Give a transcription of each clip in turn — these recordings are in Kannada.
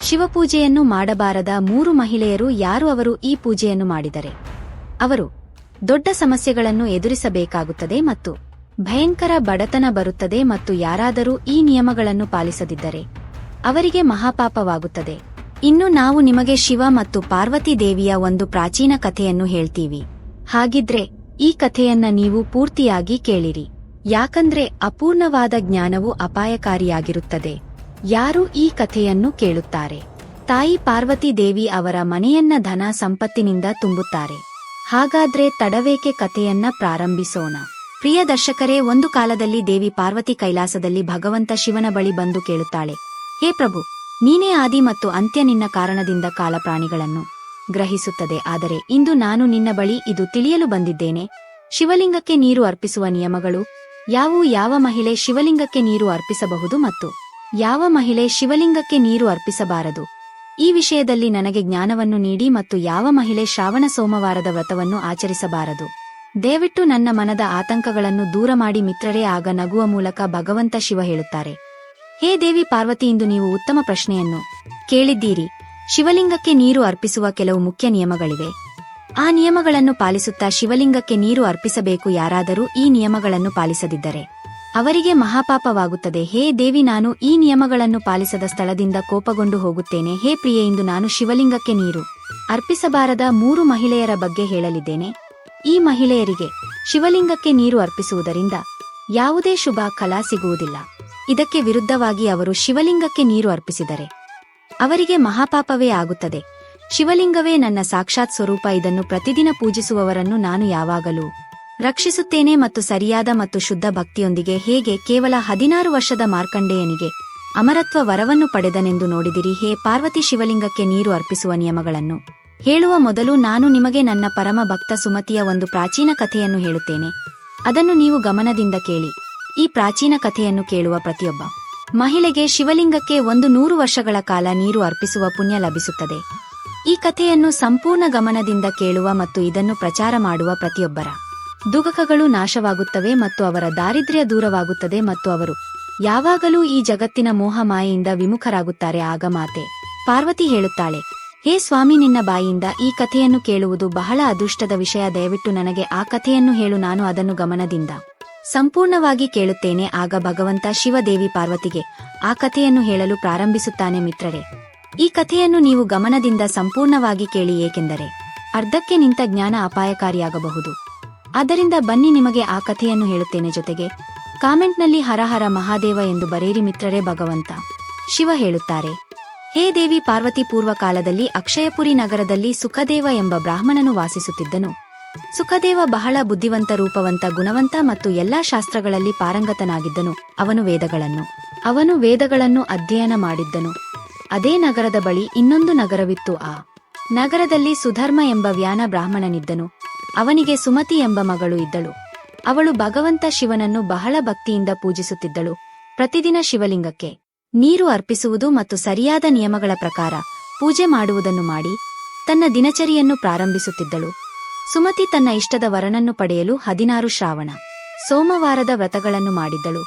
ಶಿವಪೂಜೆಯನ್ನು ಮಾಡಬಾರದ ಮೂರು ಮಹಿಳೆಯರು ಯಾರು ಅವರು ಈ ಪೂಜೆಯನ್ನು ಮಾಡಿದರೆ? ಅವರು, ದೊಡ್ಡ ಸಮಸ್ಯೆಗಳನ್ನು ಎದುರಿಸಬೇಕಾಗುತ್ತದೆ ಮತ್ತು ಭಯಂಕರ ಬಡತನ ಬರುತ್ತದೆ ಮತ್ತು ಯಾರಾದರೂ ಈ ನಿಯಮಗಳನ್ನು ಪಾಲಿಸದಿದ್ದರೆ ಅವರಿಗೆ ಮಹಾಪಾಪವಾಗುತ್ತದೆ. ಇನ್ನು ನಾವು ನಿಮಗೆ ಶಿವ ಮತ್ತು ಪಾರ್ವತಿ ದೇವಿಯ ಒಂದು ಪ್ರಾಚೀನ ಕಥೆಯನ್ನು ಹೇಳ್ತೀವಿ. ಹಾಗಿದ್ರೆ, ಈ ಕಥೆಯನ್ನ ನೀವು ಪೂರ್ತಿಯಾಗಿ ಕೇಳಿರಿ. ಯಾಕಂದ್ರೆ ಅಪೂರ್ಣವಾದ ಜ್ಞಾನವು ಅಪಾಯಕಾರಿಯಾಗಿರುತ್ತದೆ. ಯಾರು ಈ ಕಥೆಯನ್ನು ಕೇಳುತ್ತಾರೆ? ತಾಯಿ ಪಾರ್ವತಿ ದೇವಿ ಅವರ ಮನೆಯನ್ನ ಧನ ಸಂಪತ್ತಿನಿಂದ ತುಂಬುತ್ತಾರೆ. ಹಾಗಾದ್ರೆ ತಡವೇಕೆ ಕಥೆಯನ್ನ ಪ್ರಾರಂಭಿಸೋಣ? ಪ್ರಿಯ ದರ್ಶಕರೇ, ಒಂದು ಕಾಲದಲ್ಲಿ ದೇವಿ ಪಾರ್ವತಿ ಕೈಲಾಸದಲ್ಲಿ ಭಗವಂತ ಶಿವನ ಬಳಿ ಬಂದು ಕೇಳುತ್ತಾಳೆ. ಹೇ ಪ್ರಭು, ನೀನೇ ಆದಿ ಮತ್ತು ಅಂತ್ಯ ನಿನ್ನ ಕಾರಣದಿಂದ ಕಾಲಪ್ರಾಣಿಗಳನ್ನು ಗ್ರಹಿಸುತ್ತದೆ. ಆದರೆ ಇಂದು ನಾನು ನಿನ್ನ ಬಳಿ ಇದು ತಿಳಿಯಲು ಬಂದಿದ್ದೇನೆ. ಶಿವಲಿಂಗಕ್ಕೆ ನೀರು ಅರ್ಪಿಸುವ ನಿಯಮಗಳು ಯಾವುವು? ಯಾವ ಮಹಿಳೆ ಶಿವಲಿಂಗಕ್ಕೆ ನೀರು ಅರ್ಪಿಸಬಹುದು ಮತ್ತು ಯಾವ ಮಹಿಳೆ ಶಿವಲಿಂಗಕ್ಕೆ ನೀರು ಅರ್ಪಿಸಬಾರದು? ಈ ವಿಷಯದಲ್ಲಿ ನನಗೆ ಜ್ಞಾನವನ್ನು ನೀಡಿ ಮತ್ತು ಯಾವ ಮಹಿಳೆ ಶ್ರಾವಣ ಸೋಮವಾರದ ವ್ರತವನ್ನು ಆಚರಿಸಬಾರದು? ದಯವಿಟ್ಟು ನನ್ನ ಮನದ ಆತಂಕಗಳನ್ನು ದೂರ ಮಾಡಿ ಮಿತ್ರರೇ, ಆಗ ನಗುವ ಮೂಲಕ ಭಗವಂತ ಶಿವ ಹೇಳುತ್ತಾರೆ. ಹೇ ದೇವಿ ಪಾರ್ವತಿ, ಇಂದು ನೀವು ಉತ್ತಮ ಪ್ರಶ್ನೆಯನ್ನು ಕೇಳಿದ್ದೀರಿ. ಶಿವಲಿಂಗಕ್ಕೆ ನೀರು ಅರ್ಪಿಸುವ ಕೆಲವು ಮುಖ್ಯ ನಿಯಮಗಳಿವೆ. ಆ ನಿಯಮಗಳನ್ನು ಪಾಲಿಸುತ್ತಾ ಶಿವಲಿಂಗಕ್ಕೆ ನೀರು ಅರ್ಪಿಸಬೇಕು ಯಾರಾದರೂ ಈ ನಿಯಮಗಳನ್ನು ಪಾಲಿಸದಿದ್ದರೆ. ಅವರಿಗೆ ಮಹಾಪಾಪವಾಗುತ್ತದೆ. ಹೇ ದೇವಿ, ನಾನು ಈ ನಿಯಮಗಳನ್ನು ಪಾಲಿಸದ ಸ್ಥಳದಿಂದ ಕೋಪಗೊಂಡು ಹೋಗುತ್ತೇನೆ. ಹೇ ಪ್ರಿಯೆ, ಇಂದು ನಾನು ಶಿವಲಿಂಗಕ್ಕೆ ನೀರು ಅರ್ಪಿಸಬಾರದ ಮೂರು ಮಹಿಳೆಯರ ಬಗ್ಗೆ ಹೇಳಲಿದ್ದೇನೆ. ಈ ಮಹಿಳೆಯರಿಗೆ ಶಿವಲಿಂಗಕ್ಕೆ ನೀರು ಅರ್ಪಿಸುವುದರಿಂದ ಯಾವುದೇ ಶುಭ ಕಲಾ ಸಿಗುವುದಿಲ್ಲ. ಇದಕ್ಕೆ ವಿರುದ್ಧವಾಗಿ ಅವರು ಶಿವಲಿಂಗಕ್ಕೆ ನೀರು ಅರ್ಪಿಸಿದರೆ ಅವರಿಗೆ ಮಹಾಪಾಪವೇ ಆಗುತ್ತದೆ. ಶಿವಲಿಂಗವೇ ನನ್ನ ಸಾಕ್ಷಾತ್ ಸ್ವರೂಪ. ಇದನ್ನು ಪ್ರತಿದಿನ ಪೂಜಿಸುವವರನ್ನು ನಾನು ಯಾವಾಗಲೂ ರಕ್ಷಿಸುತ್ತೇನೆ ಮತ್ತು ಸರಿಯಾದ ಮತ್ತು ಶುದ್ಧ ಭಕ್ತಿಯೊಂದಿಗೆ ಹೇಗೆ ಕೇವಲ ಹದಿನಾರು ವರ್ಷದ ಮಾರ್ಕಂಡೇಯನಿಗೆ ಅಮರತ್ವ ವರವನ್ನು ಪಡೆದನೆಂದು ನೋಡಿದಿರಿ? ಹೇ ಪಾರ್ವತಿ ಶಿವಲಿಂಗಕ್ಕೆ ನೀರು ಅರ್ಪಿಸುವ ನಿಯಮಗಳನ್ನು ಹೇಳುವ ಮೊದಲು ನಾನು ನಿಮಗೆ ನನ್ನ ಪರಮ ಭಕ್ತ ಸುಮತಿಯ ಒಂದು ಪ್ರಾಚೀನ ಕಥೆಯನ್ನು ಹೇಳುತ್ತೇನೆ. ಅದನ್ನು ನೀವು ಗಮನದಿಂದ ಕೇಳಿ. ಈ ಪ್ರಾಚೀನ ಕಥೆಯನ್ನು ಕೇಳುವ ಪ್ರತಿಯೊಬ್ಬ ಮಹಿಳೆಗೆ ಶಿವಲಿಂಗಕ್ಕೆ ಒಂದು ನೂರು ವರ್ಷಗಳ ಕಾಲ ನೀರು ಅರ್ಪಿಸುವ ಪುಣ್ಯ ಲಭಿಸುತ್ತದೆ. ಈ ಕಥೆಯನ್ನು ಸಂಪೂರ್ಣ ಗಮನದಿಂದ ಕೇಳುವ ಮತ್ತು ಇದನ್ನು ಪ್ರಚಾರ ಮಾಡುವ ಪ್ರತಿಯೊಬ್ಬರ ದುಃಖಗಳು ನಾಶವಾಗುತ್ತವೆ ಮತ್ತು ಅವರ ದಾರಿದ್ರ್ಯ ದೂರವಾಗುತ್ತದೆ ಮತ್ತು ಅವರು ಯಾವಾಗಲೂ ಈ ಜಗತ್ತಿನ ಮೋಹ ಮಾಯೆಯಿಂದ ವಿಮುಖರಾಗುತ್ತಾರೆ. ಆಗ ಮಾತೆ ಪಾರ್ವತಿ ಹೇಳುತ್ತಾಳೆ, ಹೇ ಸ್ವಾಮಿ, ನಿನ್ನ ಬಾಯಿಯಿಂದ ಈ ಕಥೆಯನ್ನು ಕೇಳುವುದು ಬಹಳ ಅದೃಷ್ಟದ ವಿಷಯ. ದಯವಿಟ್ಟು ನನಗೆ ಆ ಕಥೆಯನ್ನು ಹೇಳು, ನಾನು ಅದನ್ನು ಗಮನದಿಂದ ಸಂಪೂರ್ಣವಾಗಿ ಕೇಳುತ್ತೇನೆ. ಆಗ ಭಗವಂತ ಶಿವದೇವಿ ಪಾರ್ವತಿಗೆ ಆ ಕಥೆಯನ್ನು ಹೇಳಲು ಪ್ರಾರಂಭಿಸುತ್ತಾನೆ. ಮಿತ್ರರೇ, ಈ ಕಥೆಯನ್ನು ನೀವು ಗಮನದಿಂದ ಸಂಪೂರ್ಣವಾಗಿ ಕೇಳಿ, ಏಕೆಂದರೆ ಅರ್ಧಕ್ಕೆ ನಿಂತ ಜ್ಞಾನ ಅಪಾಯಕಾರಿಯಾಗಬಹುದು. ಆದ್ದರಿಂದ ಬನ್ನಿ ನಿಮಗೆ ಆ ಕಥೆಯನ್ನು ಹೇಳುತ್ತೇನೆ ಜೊತೆಗೆ. ಕಾಮೆಂಟ್ನಲ್ಲಿ ಹರ ಹರ ಮಹಾದೇವ ಎಂದು ಬರೇರಿ ಮಿತ್ರರೇ ಭಗವಂತ. ಶಿವ ಹೇಳುತ್ತಾರೆ, ಹೇ ದೇವಿ ಪಾರ್ವತಿ ಪೂರ್ವ ಕಾಲದಲ್ಲಿ ಅಕ್ಷಯಪುರಿ ನಗರದಲ್ಲಿ ಸುಖದೇವ ಎಂಬ ಬ್ರಾಹ್ಮಣನು ವಾಸಿಸುತ್ತಿದ್ದನು. ಸುಖದೇವ ಬಹಳ ಬುದ್ಧಿವಂತ, ರೂಪವಂತ, ಗುಣವಂತ ಮತ್ತು ಎಲ್ಲಾ ಶಾಸ್ತ್ರಗಳಲ್ಲಿ ಪಾರಂಗತನಾಗಿದ್ದನು ಅವನು ವೇದಗಳನ್ನು. ಅವನು ವೇದಗಳನ್ನು ಅಧ್ಯಯನ ಮಾಡಿದ್ದನು. ಅದೇ ನಗರದ ಬಳಿ ಇನ್ನೊಂದು ನಗರವಿತ್ತು ಆ ನಗರದಲ್ಲಿ ಸುಧರ್ಮ ಎಂಬ ವ್ಯಾನ ಬ್ರಾಹ್ಮಣನಿದ್ದನು. ಅವನಿಗೆ ಸುಮತಿ ಎಂಬ ಮಗಳು ಇದ್ದಳು. ಅವಳು ಭಗವಂತ ಶಿವನನ್ನು ಬಹಳ ಭಕ್ತಿಯಿಂದ ಪೂಜಿಸುತ್ತಿದ್ದಳು. ಪ್ರತಿದಿನ ಶಿವಲಿಂಗಕ್ಕೆ ನೀರು ಅರ್ಪಿಸುವುದು ಮತ್ತು ಸರಿಯಾದ ನಿಯಮಗಳ ಪ್ರಕಾರ ಪೂಜೆ ಮಾಡುವುದನ್ನು ಮಾಡಿ ತನ್ನ ದಿನಚರಿಯನ್ನು ಪ್ರಾರಂಭಿಸುತ್ತಿದ್ದಳು. ಸುಮತಿ ತನ್ನ ಇಷ್ಟದ ವರನನ್ನು ಪಡೆಯಲು ಹದಿನಾರು ಶ್ರಾವಣ, ಸೋಮವಾರದ ವ್ರತಗಳನ್ನು ಮಾಡಿದ್ದಳು.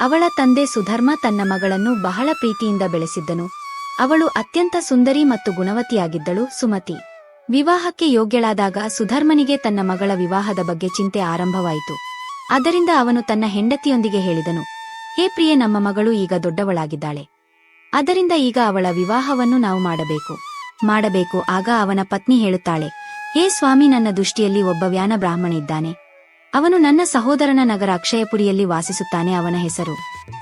ಅವಳ ತಂದೆ ಸುಧರ್ಮ ತನ್ನ ಮಗಳನ್ನು ಬಹಳ ಪ್ರೀತಿಯಿಂದ ಬೆಳೆಸಿದ್ದನು. ಅವಳು ಅತ್ಯಂತ ಸುಂದರಿ ಮತ್ತು ಗುಣವತಿಯಾಗಿದ್ದಳು ಸುಮತಿ. ವಿವಾಹಕ್ಕೆ ಯೋಗ್ಯಳಾದಾಗ ಸುಧರ್ಮನಿಗೆ ತನ್ನ ಮಗಳ ವಿವಾಹದ ಬಗ್ಗೆ ಚಿಂತೆ ಆರಂಭವಾಯಿತು. ಅದರಿಂದ ಅವನು ತನ್ನ ಹೆಂಡತಿಯೊಂದಿಗೆ ಹೇಳಿದನು, ಹೇ ಪ್ರಿಯೆ, ನಮ್ಮ ಮಗಳು ಈಗ ದೊಡ್ಡವಳಾಗಿದ್ದಾಳೆ. ಅದರಿಂದ ಈಗ ಅವಳ ವಿವಾಹವನ್ನು ನಾವು ಮಾಡಬೇಕು. ಮಾಡಬೇಕು. ಆಗ ಅವನ ಪತ್ನಿ ಹೇಳುತ್ತಾಳೆ, ಹೇ ಸ್ವಾಮಿ, ನನ್ನ ದೃಷ್ಟಿಯಲ್ಲಿ ಒಬ್ಬ ವ್ಯಾನ ಬ್ರಾಹ್ಮಣ ಇದ್ದಾನೆ. ಅವನು ನನ್ನ ಸಹೋದರನ ನಗರ ಅಕ್ಷಯಪುರಿಯಲ್ಲಿ ವಾಸಿಸುತ್ತಾನೆ ಅವನ ಹೆಸರು.